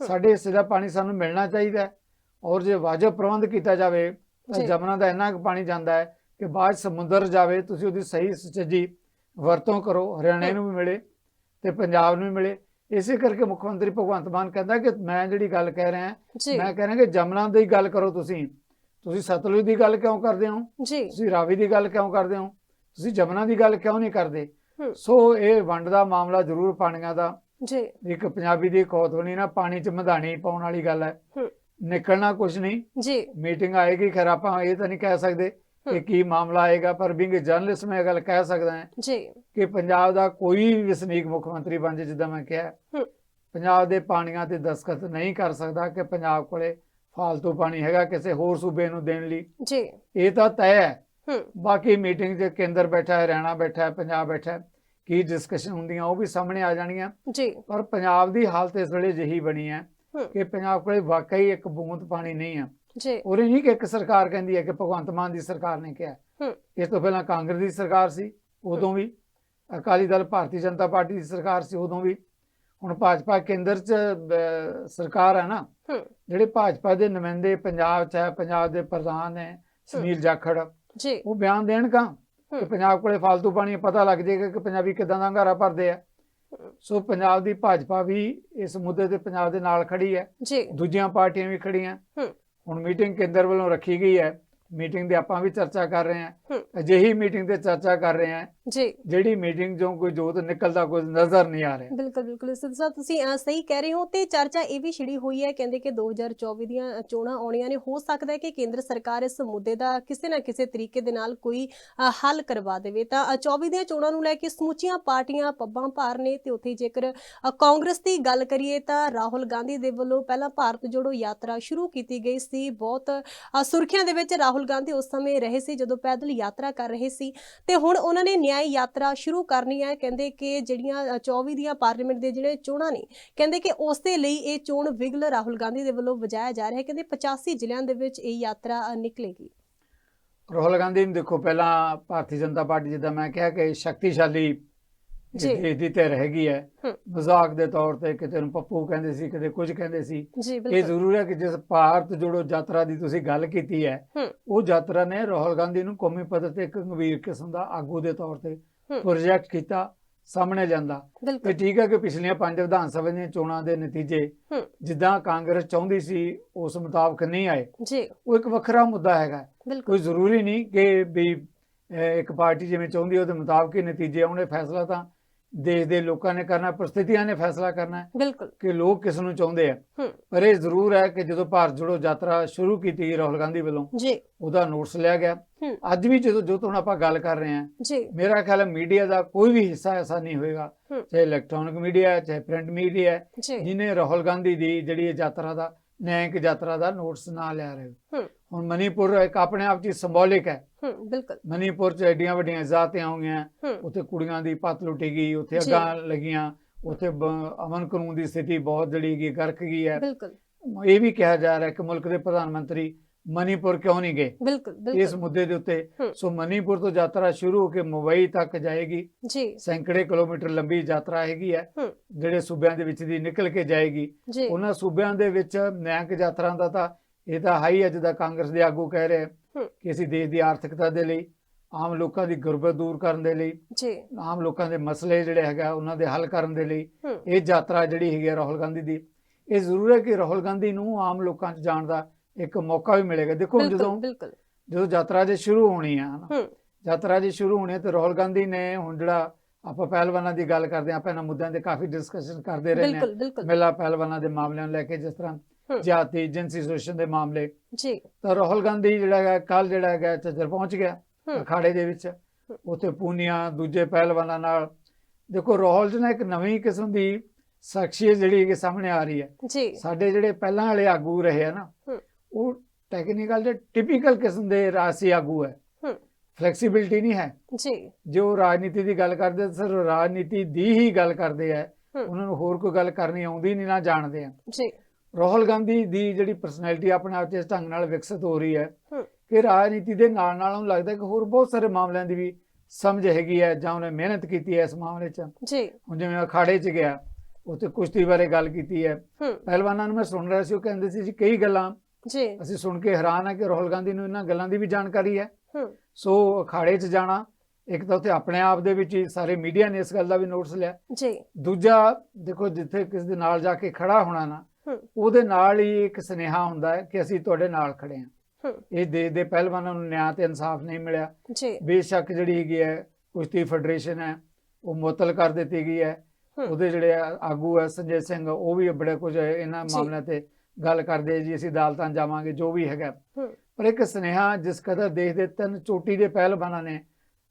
ਸਾਡੇ ਹਿੱਸੇ ਦਾ ਪਾਣੀ ਸਾਨੂੰ ਮਿਲਣਾ ਚਾਹੀਦਾ ਹੈ। ਔਰ ਜੇ ਵਾਜਬ ਪ੍ਰਬੰਧ ਕੀਤਾ ਜਾਵੇ ਤਾਂ। ਜਮਨਾ ਦਾ ਇੰਨਾ ਕੁ ਪਾਣੀ ਜਾਂਦਾ ਹੈ ਕਿ ਬਾਅਦ ਸਮੁੰਦਰ ਜਾਵੇ ਤੁਸੀਂ ਉਹਦੀ ਸਹੀ ਸੁਚੱਜੀ ਵਰਤੋਂ ਕਰੋ ਹਰਿਆਣੇ ਨੂੰ ਵੀ ਮਿਲੇ ਤੇ ਪੰਜਾਬ ਨੂੰ ਵੀ ਮਿਲੇ। ਇਸੇ ਕਰਕੇ ਮੁੱਖ ਮੰਤਰੀ ਭਗਵੰਤ ਮਾਨ ਕਹਿੰਦਾ ਕਿ ਮੈਂ ਜਿਹੜੀ ਗੱਲ ਕਹਿ ਰਿਹਾ ਮੈਂ ਕਹਿ ਰਿਹਾ ਕਿ ਜਮਨਾ ਦੀ ਗੱਲ ਕਰੋ ਤੁਸੀਂ। ਤੁਸੀਂ ਸਤਲੁਜ ਦੀ ਗੱਲ ਕਿਉਂ ਕਰਦੇ ਹੋ? ਤੁਸੀਂ ਰਾਵੀ ਦੀ ਗੱਲ ਕਿਉਂ ਕਰਦੇ ਹੋ? ਤੁਸੀਂ ਜਮਨਾ ਦੀ ਗੱਲ ਕਿਉਂ ਨਹੀਂ ਕਰਦੇ। ਸੋ ਇਹ ਵੰਡ ਦਾ ਮਾਮਲਾ ਜ਼ਰੂਰ ਪਾਣੀਆਂ ਦਾ। ਜੀ। ਇੱਕ ਪੰਜਾਬੀ ਦੀ ਖੋਤ ਹੋਣੀ ਨਾ ਪਾਣੀ 'ਚ ਮਧਾਣੀ ਪਾਉਣ ਵਾਲੀ ਗੱਲ ਹੈ। ਨਿਕਲਣਾ ਕੁਝ ਨਹੀਂ। ਜੀ। ਮੀਟਿੰਗ ਆਏਗੀ ਖੈਰ ਆਪਾਂ ਇਹ ਤਾਂ ਨਹੀਂ ਕਹਿ ਸਕਦੇ ਕਿ। ਕੀ ਮਾਮਲਾ ਆਏਗਾ ਪਰ ਬਿੰਗ ਜਰਨਲਿਸਟ ਮੈਂ ਗੱਲ ਕਹਿ ਸਕਦਾ ਹਾਂ ਜੀ। ਕਿ ਪੰਜਾਬ ਦਾ ਕੋਈ ਵੀ ਵਸਨੀਕ ਮੁੱਖ ਮੰਤਰੀ ਬਣ ਜਾਏ ਜਿੱਦਾਂ ਮੈਂ ਕਿਹਾ। ਪੰਜਾਬ ਦੇ ਪਾਣੀਆਂ ਤੇ ਦਸਖਤ ਨਹੀਂ ਕਰ ਸਕਦਾ ਕਿ ਪੰਜਾਬ ਕੋਲੇ ਫਾਲਤੂ ਪਾਣੀ ਹੈਗਾ ਕਿਸੇ ਹੋਰ ਸੂਬੇ ਨੂੰ ਦੇਣ ਲਈ। ਜੀ। ਇਹ ਤਾਂ ਤੈਅ ਹੂੰ। ਬਾਕੀ ਮੀਟਿੰਗ 'ਚ ਕੇਂਦਰ ਬੈਠਾ ਹੈ ਹਰਿਆਣਾ ਬੈਠਾ ਹੈ ਪੰਜਾਬ ਬੈਠਾ ਹੈ ਕੀ ਡਿਸਕਸ਼ਨ ਹੁੰਦੀਆਂ ਉਹ ਵੀ ਸਾਹਮਣੇ ਆ ਜਾਣਗੀਆਂ ਜੀ। ਪਰ ਪੰਜਾਬ ਦੀ ਹਾਲਤ ਇਸ ਵੇਲੇ ਜਿਹੀ ਬਣੀ ਹੈ। ਕਿ ਪੰਜਾਬ ਕੋਲੇ ਵਾਕਈ ਇੱਕ ਬੂੰਦ ਪਾਣੀ ਨਹੀਂ ਹੈ। ਜੀ। ਉਰੇ ਨਹੀਂ ਕਿ ਇੱਕ ਸਰਕਾਰ ਕਹਿੰਦੀ ਹੈ ਕਿ ਭਗਵੰਤ ਮਾਨ ਦੀ ਸਰਕਾਰ ਨੇ ਕਿਹਾ। ਇਸ ਤੋਂ ਪਹਿਲਾਂ ਕਾਂਗਰਸ ਦੀ ਸਰਕਾਰ ਸੀ ਉਦੋਂ ਵੀ। ਅਕਾਲੀ ਦਲ ਭਾਰਤੀ ਜਨਤਾ ਪਾਰਟੀ ਦੀ ਸਰਕਾਰ ਸੀ ਉਦੋਂ ਵੀ। ਹੁਣ ਭਾਜਪਾ ਕੇਂਦਰ 'ਚ ਸਰਕਾਰ ਹੈ ਨਾ। ਜਿਹੜੇ ਭਾਜਪਾ ਦੇ ਨੁਮਾਇੰਦੇ ਪੰਜਾਬ 'ਚ ਹੈ ਪੰਜਾਬ ਦੇ ਪ੍ਰਧਾਨ ਹੈ। ਸੁਨੀਲ ਜਾਖੜ। ਜੀ। ਉਹ ਬਿਆਨ ਦੇਣਗਾ ਕਿ। ਪੰਜਾਬ ਕੋਲੇ ਫालतू ਪਾਣੀ ਪਤਾ ਲੱਗ ਜਾਏਗਾ ਕਿ ਪੰਜਾਬੀ ਕਿਦਾਂ ਦਾ ਹੰਗਾਰਾ ਭਰਦੇ ਆ। ਸੋ ਪੰਜਾਬ ਦੀ ਭਾਜਪਾ ਵੀ ਇਸ ਮੁੱਦੇ ਤੇ ਪੰਜਾਬ ਦੇ ਨਾਲ ਖੜੀ ਹੈ। ਜੀ। ਦੂਜੀਆਂ ਪਾਰਟੀਆਂ ਵੀ ਖੜੀਆਂ। ਹੂੰ। ਹੁਣ ਮੀਟਿੰਗ ਕੇਂਦਰ ਵੱਲੋਂ ਰੱਖੀ ਗਈ ਹੈ। ਮੀਟਿੰਗ ਦੇ ਆਪਾਂ ਵੀ ਚਰਚਾ ਕਰ ਰਹੇ ਹਾਂ। ਅਜਿਹੀ ਮੀਟਿੰਗ ਤੇ ਚਰਚਾ ਕਰ ਰਹੇ ਹਾਂ। ਜੀ। ਜਿਹੜੀ ਮੀਟਿੰਗ ਚੋਂ ਕੋਈ ਜੋਤ ਨਿਕਲਦਾ ਕੋਈ ਨਜ਼ਰ ਨਹੀਂ ਆ ਰਿਹਾ। ਬਿਲਕੁਲ ਬਿਲਕੁਲ। ਸਿੱਧ ਸਾਹਿਬ ਤੁਸੀਂ ਸਹੀ ਕਹਿ ਰਹੇ ਹੋ ਤੇ ਚਰਚਾ ਇਹ ਵੀ ਛਿੜੀ ਹੋਈ ਹੈ ਕਹਿੰਦੇ ਕਿ 2024 ਦੀਆਂ ਚੋਣਾਂ ਆਉਣੀਆਂ ਨੇ। ਹੋ ਸਕਦਾ ਹੈ ਕਿ ਕੇਂਦਰ ਸਰਕਾਰ ਇਸ ਮੁੱਦੇ ਦਾ ਕਿਸੇ ਨਾ ਕਿਸੇ ਤਰੀਕੇ ਦੇ ਨਾਲ ਕੋਈ ਹੱਲ ਕਰਵਾ ਦੇਵੇ। ਤਾਂ ਅਹ, 24 ਦੀਆਂ ਚੋਣਾਂ ਨੂੰ ਲੈ ਕੇ ਸਮੁੱਚੀਆਂ ਪਾਰਟੀਆਂ ਪੱਬਾਂ ਭਾਰ ਨੇ ਤੇ ਉੱਥੇ ਜੇਕਰ ਕਾਂਗਰਸ ਦੀ ਗੱਲ ਕਰੀਏ ਤਾਂ ਰਾਹੁਲ ਗਾਂਧੀ ਦੇ ਵੱਲੋਂ ਪਹਿਲਾਂ ਭਾਰਤ ਜੋੜੋ ਯਾਤਰਾ ਸ਼ੁਰੂ ਕੀਤੀ ਗਈ ਸੀ। ਬਹੁਤ ਸੁਰਖੀਆਂ ਦੇ ਵਿੱਚ ਰਾਹੁਲ ਗਾਂਧੀ ਉਸ ਸਮੇਂ ਰਹੇ ਸੀ ਜਦੋਂ ਪੈਦਲ ਯਾਤਰਾ ਕਰ ਰਹੇ ਸੀ ਤੇ ਹੁਣ ਉਹਨਾਂ ਨੇ ਨਿਆਂ ਯਾਤਰਾ ਸ਼ੁਰੂ ਕਰਨੀ ਹੈ। ਕਹਿੰਦੇ ਕਿ ਜਿਹੜੀਆਂ 24 ਦੀਆਂ ਪਾਰਲੀਮੈਂਟ ਦੇ ਜਿਹੜੇ ਚੋਣਾਂ ਨੇ, ਕਹਿੰਦੇ ਕਿ ਉਸ ਦੇ ਲਈ ਇਹ ਚੋਣ ਵਿਗਲ ਰਾਹੁਲ ਗਾਂਧੀ ਦੇ ਵੱਲੋਂ ਵਜਾਇਆ ਜਾ ਰਿਹਾ ਹੈ। ਕਹਿੰਦੇ 85 ਜ਼ਿਲ੍ਹਿਆਂ ਦੇ ਵਿੱਚ ਇਹ ਯਾਤਰਾ ਨਿਕਲੇਗੀ। ਰਾਹੁਲ ਗਾਂਧੀ ਨੂੰ ਦੇਖੋ, ਪਹਿਲਾਂ ਭਾਰਤੀ ਜਨਤਾ ਪਾਰਟੀ ਜਿੱਦਾਂ ਮੈਂ ਕਿਹਾ ਕਿ ਸ਼ਕਤੀਸ਼ਾਲੀ ਜੀ। ਇਹ ਦੇਸ਼ ਦੀ ਧਿਰ ਹੈਗੀ ਹੈ ਹੂੰ। ਮਜ਼ਾਕ ਦੇ ਤੌਰ ਤੇ ਕਿਤੇ ਨੂੰ ਪੱਪੂ ਕਹਿੰਦੇ ਸੀ ਕਿਤੇ ਕੁਝ ਕਹਿੰਦੇ ਸੀ ਇਹ ਜ਼ਰੂਰ ਹੈ ਕਿ ਜਿਸ ਭਾਰਤ ਜੋੜੋ ਯਾਤਰਾ ਦੀ ਤੁਸੀਂ ਗੱਲ ਕੀਤੀ ਹੈ। ਉਹ ਯਾਤਰਾ ਨੇ ਰਾਹੁਲ ਗਾਂਧੀ ਨੂੰ ਕੌਮੀ ਪੱਧਰ ਤੇ ਇੱਕ ਗੰਭੀਰ ਕਿਸਮ ਦਾ ਆਗੂ ਦੇ ਤੌਰ ਤੇ। ਪ੍ਰੋਜੈਕਟ ਕੀਤਾ ਸਾਹਮਣੇ ਲਿਆਂਦਾ ਬਿਲਕੁਲ ਠੀਕ ਹੈ ਕਿ ਪਿਛਲੀਆਂ ਪੰਜ ਵਿਧਾਨ ਸਭਾ ਦੀਆਂ ਚੋਣਾਂ ਦੇ ਨਤੀਜੇ। ਜਿੱਦਾਂ ਕਾਂਗਰਸ ਚਾਹੁੰਦੀ ਸੀ ਉਸ ਮੁਤਾਬਕ ਨਹੀਂ ਆਏ ਜੀ ਉਹ ਇੱਕ ਵੱਖਰਾ ਮੁੱਦਾ ਹੈਗਾ ਕੋਈ ਜ਼ਰੂਰੀ ਨਹੀਂ ਕਿ ਵੀ ਇੱਕ ਪਾਰਟੀ ਜਿਵੇਂ ਚਾਹੁੰਦੀ ਉਹਦੇ ਮੁਤਾਬਕ ਹੀ ਨਤੀਜੇ ਆਉਣੇ ਫੈਸਲਾ ਤਾਂ ਦੇਸ਼ ਦੇ ਲੋਕਾਂ ਨੇ ਕਰਨਾ ਪ੍ਰਸਥਿਤੀਆਂ ਨੇ ਫੈਸਲਾ ਕਰਨਾ ਹੈ ਬਿਲਕੁਲ। ਕਿ ਲੋਕ ਕਿਸ ਨੂੰ ਚਾਹੁੰਦੇ ਆ। ਪਰ ਇਹ ਜ਼ਰੂਰ ਹੈ ਕਿ ਜਦੋਂ ਭਾਰਤ ਜੋੜੋ ਯਾਤਰਾ ਸ਼ੁਰੂ ਕੀਤੀ ਗਈ ਰਾਹੁਲ ਗਾਂਧੀ ਵੱਲੋਂ ਜੀ। ਉਹਦਾ ਨੋਟਿਸ ਲਿਆ ਗਿਆ। ਅੱਜ ਵੀ ਜਦੋਂ ਜੋ ਹੁਣ ਆਪਾਂ ਗੱਲ ਕਰ ਰਹੇ ਹਾਂ ਜੀ। ਮੇਰਾ ਖਿਆਲ ਹੈ ਮੀਡੀਆ ਦਾ ਕੋਈ ਵੀ ਹਿੱਸਾ ਐਸਾ ਨਹੀਂ ਹੋਏਗਾ। ਚਾਹੇ ਇਲੈਕਟ੍ਰੋਨਿਕ ਮੀਡੀਆ ਚਾਹੇ ਪ੍ਰਿੰਟ ਮੀਡੀਆ ਹੈ ਜੀ। ਜਿਨੇ ਰਾਹੁਲ ਗਾਂਧੀ ਦੀ ਜਿਹੜੀ ਇਹ ਯਾਤਰਾ ਦਾ ਨਿਆਂਇਕ ਯਾਤਰਾ ਦਾ ਨੋਟਿਸ ਨਾ ਲਿਆ ਰਹੇ ਹੂੰ ਹੁਣ ਮਨੀਪੁਰ ਇੱਕ ਆਪਣੇ ਆਪ 'ਚ ਸਿੰਬੋਲਿਕ ਹੈ ਬਿਲਕੁਲ ਮਨੀਪੁਰ 'ਚ ਐਡੀਆਂ ਵੱਡੀਆਂ ਜ਼ਾਤਾਂ ਹੋਈਆਂ ਉੱਥੇ ਕੁੜੀਆਂ ਦੀ ਪੱਤ ਲੁੱਟੀ ਗਈ ਉੱਥੇ। ਅੱਗਾਂ ਲੱਗੀਆਂ ਉੱਥੇ ਅਮਨ ਕਾਨੂੰਨ ਦੀ ਸਥਿਤੀ ਬਹੁਤ ਜਿਹੜੀ ਗਈ ਗਰਕ ਗਈ ਹੈ ਬਿਲਕੁਲ ਇਹ ਵੀ ਕਿਹਾ ਜਾ ਰਿਹਾ ਹੈ ਕਿ ਮੁਲਕ ਦੇ ਪ੍ਰਧਾਨ ਮੰਤਰੀ ਮਨੀਪੁਰ ਕਿਉਂ ਨਹੀਂ ਗਏ? ਬਿਲਕੁਲ ਇਸ ਮੁੱਦੇ ਦੇ ਉੱਤੇ। ਸੋ ਮਨੀਪੁਰ ਤੋਂ ਯਾਤਰਾ ਸ਼ੁਰੂ ਹੋ ਕੇ ਮੁੰਬਈ ਤੱਕ ਜਾਏਗੀ। ਜੀ। ਸੈਂਕੜੇ ਕਿਲੋਮੀਟਰ ਲੰਬੀ ਯਾਤਰਾ ਹੈਗੀ ਹੈ। ਜਿਹੜੇ ਸੂਬਿਆਂ ਦੇ ਵਿੱਚ ਦੀ ਨਿਕਲ ਕੇ ਜਾਏਗੀ। ਉਹਨਾਂ ਸੂਬਿਆਂ ਦੇ ਵਿੱਚ ਨਿਆਂਕ ਯਾਤਰਾ ਦਾ ਤਾਂ ਇਹ ਤਾਂ ਹਾਈ ਅੱਜ ਦਾ ਕਾਂਗਰਸ ਦੇ ਆਗੂ ਕਹਿ ਰਹੇ ਕਿ ਅਸੀਂ ਦੇਸ਼ ਦੀ ਆਰਥਿਕਤਾ ਦੇ ਲਈ ਆਮ ਲੋਕਾਂ ਦੀ ਗੁਰਬਤ ਦੂਰ ਕਰਨ ਦੇ ਲਈ ਜੀ। ਆਮ ਲੋਕਾਂ ਦੇ ਮਸਲੇ ਜਿਹੜੇ ਹੈਗਾ ਉਹਨਾਂ ਦੇ ਹੱਲ ਕਰਨ ਦੇ ਲਈ ਇਹ ਯਾਤਰਾ ਜਿਹੜੀ ਹੈਗੀ ਰਾਹੁਲ ਗਾਂਧੀ ਦੀ। ਇਹ ਜ਼ਰੂਰ ਹੈ ਕਿ ਰਾਹੁਲ ਗਾਂਧੀ ਨੂੰ ਆਮ ਲੋਕਾਂ 'ਚ ਜਾਣ ਦਾ ਇੱਕ ਮੌਕਾ ਵੀ ਮਿਲੇਗਾ। ਦੇਖੋ ਜਦੋਂ ਬਿਲਕੁਲ ਜਦੋਂ ਯਾਤਰਾ ਜੇ ਸ਼ੁਰੂ ਹੋਣੀ ਆ ਹਨਾ ਹੂੰ। ਯਾਤਰਾ ਜੇ ਸ਼ੁਰੂ ਹੋਣੀ ਹੈ ਤੇ ਰਾਹੁਲ ਗਾਂਧੀ ਨੇ ਹੁਣ ਜਿਹੜਾ ਆਪਾਂ ਪਹਿਲਵਾਨਾਂ ਦੀ ਗੱਲ ਕਰਦੇ ਹਾਂ ਆਪਾਂ ਇਹਨਾਂ ਮੁੱਦਿਆਂ ਤੇ ਕਾਫੀ ਡਿਸਕਸ਼ਨ ਕਰਦੇ ਰਹੇ ਨੇ ਮਹਿਲਾ ਪਹਿਲਵਾਨਾਂ ਦੇ ਮਾਮਲਿਆਂ ਨੂੰ ਲੈ ਕੇ ਜਿਸ ਤਰ੍ਹਾਂ ਹੂੰ। ਜਾਤੀ ਜਿੰਸੀ ਸ਼ੋਸ਼ਣ ਦੇ ਮਾਮਲੇ। ਜੀ। ਤਾਂ ਰਾਹੁਲ ਗਾਂਧੀ ਜਿਹੜਾ ਹੈਗਾ ਕੱਲ ਜਿਹੜਾ ਹੈਗਾ ਝੱਜਰ ਪਹੁੰਚ ਗਿਆ ਹੂੰ। ਅਖਾੜੇ ਦੇ ਵਿੱਚ। ਉੱਥੇ ਪੂਨੀਆ ਦੂਜੇ ਪਹਿਲਵਾਨਾਂ ਨਾਲ। ਦੇਖੋ ਰਾਹੁਲ ਜੀ ਨਾਲ ਇੱਕ ਨਵੀਂ ਕਿਸਮ ਦੀ ਸ਼ਖਸੀਅਤ ਜਿਹੜੀ ਕਿ ਸਾਹਮਣੇ ਆ ਰਹੀ ਹੈ। ਜੀ। ਸਾਡੇ ਜਿਹੜੇ ਪਹਿਲਾਂ ਵਾਲੇ ਆਗੂ ਰਹੇ ਆ ਨਾ ਹੂੰ। ਉਹ ਟੈਕਨੀਕਲ ਦੇ ਟਿਪੀਕਲ ਕਿਸਮ ਦੇ ਰਾਜਸੀ ਆਗੂ ਹੈ। ਫਲੈਕਸੀਬਿਲਟੀ ਨਹੀਂ ਹੈ। ਜੀ। ਜੋ ਰਾਜਨੀਤੀ ਦੀ ਗੱਲ ਕਰਦੇ ਤਾਂ ਸਿਰਫ ਰਾਜਨੀਤੀ ਦੀ ਹੀ ਗੱਲ ਕਰਦੇ ਆ ਉਹਨਾਂ ਨੂੰ ਹੋਰ ਕੋਈ ਗੱਲ ਕਰਨੀ ਆਉਂਦੀ ਨਹੀਂ ਨਾ ਜਾਣਦੇ ਆ। ਜੀ। ਰਾਹੁਲ ਗਾਂਧੀ ਦੀ ਜਿਹੜੀ ਪਰਸਨੈਲਿਟੀ ਆਪਣੇ ਆਪ 'ਚ ਇਸ ਢੰਗ ਨਾਲ ਵਿਕਸਿਤ ਹੋ ਰਹੀ ਹੈ ਕਿ ਰਾਜਨੀਤੀ ਦੇ ਨਾਲ ਨਾਲ ਉਹਨੂੰ ਲੱਗਦਾ ਕਿ ਹੋਰ ਬਹੁਤ ਸਾਰੇ ਮਾਮਲਿਆਂ ਦੀ ਵੀ ਸਮਝ ਹੈਗੀ ਹੈ ਜਾਂ ਉਹਨੇ ਮਿਹਨਤ ਕੀਤੀ ਹੈ ਇਸ ਮਾਮਲੇ 'ਚ। ਜੀ। ਹੁਣ ਜਿਵੇਂ ਅਖਾੜੇ 'ਚ ਗਿਆ ਉੱਥੇ ਕੁਸ਼ਤੀ ਬਾਰੇ ਗੱਲ ਕੀਤੀ ਹੂੰ। ਪਹਿਲਵਾਨਾਂ ਨੂੰ ਮੈਂ ਸੁਣ ਰਿਹਾ ਸੀ ਉਹ ਕਹਿੰਦੇ ਸੀ ਜੀ ਕਈ ਗੱਲਾਂ ਜੀ। ਅਸੀਂ ਸੁਣ ਕੇ ਹੈਰਾਨ ਆ ਕਿ ਰਾਹੁਲ ਗਾਂਧੀ ਨੂੰ ਇਹਨਾਂ ਗੱਲਾਂ ਦੀ ਵੀ ਜਾਣਕਾਰੀ ਹੈ। ਹੂੰ। ਸੋ ਅਖਾੜੇ 'ਚ ਜਾਣਾ ਇੱਕ ਤਾਂ ਉੱਥੇ ਆਪਣੇ ਆਪ ਦੇ ਵਿੱਚ ਹੀ ਸਾਰੇ ਮੀਡੀਆ ਨੇ ਇਸ ਗੱਲ ਦਾ ਵੀ ਨੋਟਿਸ ਲਿਆ। ਜੀ। ਦੂਜਾ ਦੇਖੋ ਜਿੱਥੇ ਕਿਸ ਦੇ ਨਾਲ ਜਾ ਕੇ ਖੜਾ ਹੋਣਾ ਨਾ ਉਹਦੇ ਨਾਲ ਹੀ ਇੱਕ ਸੁਨੇਹਾ ਹੁੰਦਾ ਹੈ ਕਿ ਅਸੀਂ ਤੁਹਾਡੇ ਨਾਲ ਖੜੇ ਹਾਂ। ਇਹ ਦੇਸ਼ ਦੇ ਪਹਿਲਵਾਨਾਂ ਨੂੰ ਨਿਆਂ ਤੇ ਇਨਸਾਫ ਨਹੀਂ ਮਿਲਿਆ। ਜੀ। ਬੇਸ਼ੱਕ ਜਿਹੜੀ ਹੈਗੀ ਹੈ ਕੁਸ਼ਤੀ ਫੈਡਰੇਸ਼ਨ ਹੈ ਉਹ ਮੁਅੱਤਲ ਕਰ ਦਿੱਤੀ ਗਈ ਹੈ। ਉਹਦੇ ਜਿਹੜੇ ਆਗੂ ਹੈ ਸੰਜੇ ਸਿੰਘ ਉਹ ਵੀ ਬੜੇ ਕੁਝ ਇਹਨਾਂ। ਮਾਮਲਿਆਂ ਤੇ ਗੱਲ ਕਰਦੇ ਜੀ ਅਸੀਂ ਅਦਾਲਤਾਂ ਜਾਵਾਂਗੇ ਜੋ ਵੀ ਹੈਗਾ। ਪਰ ਇੱਕ ਸੁਨੇਹਾ ਜਿਸ ਕਦਰ ਦੇਸ਼ ਦੇ ਤਿੰਨ ਚੋਟੀ ਦੇ ਪਹਿਲਵਾਨਾਂ ਨੇ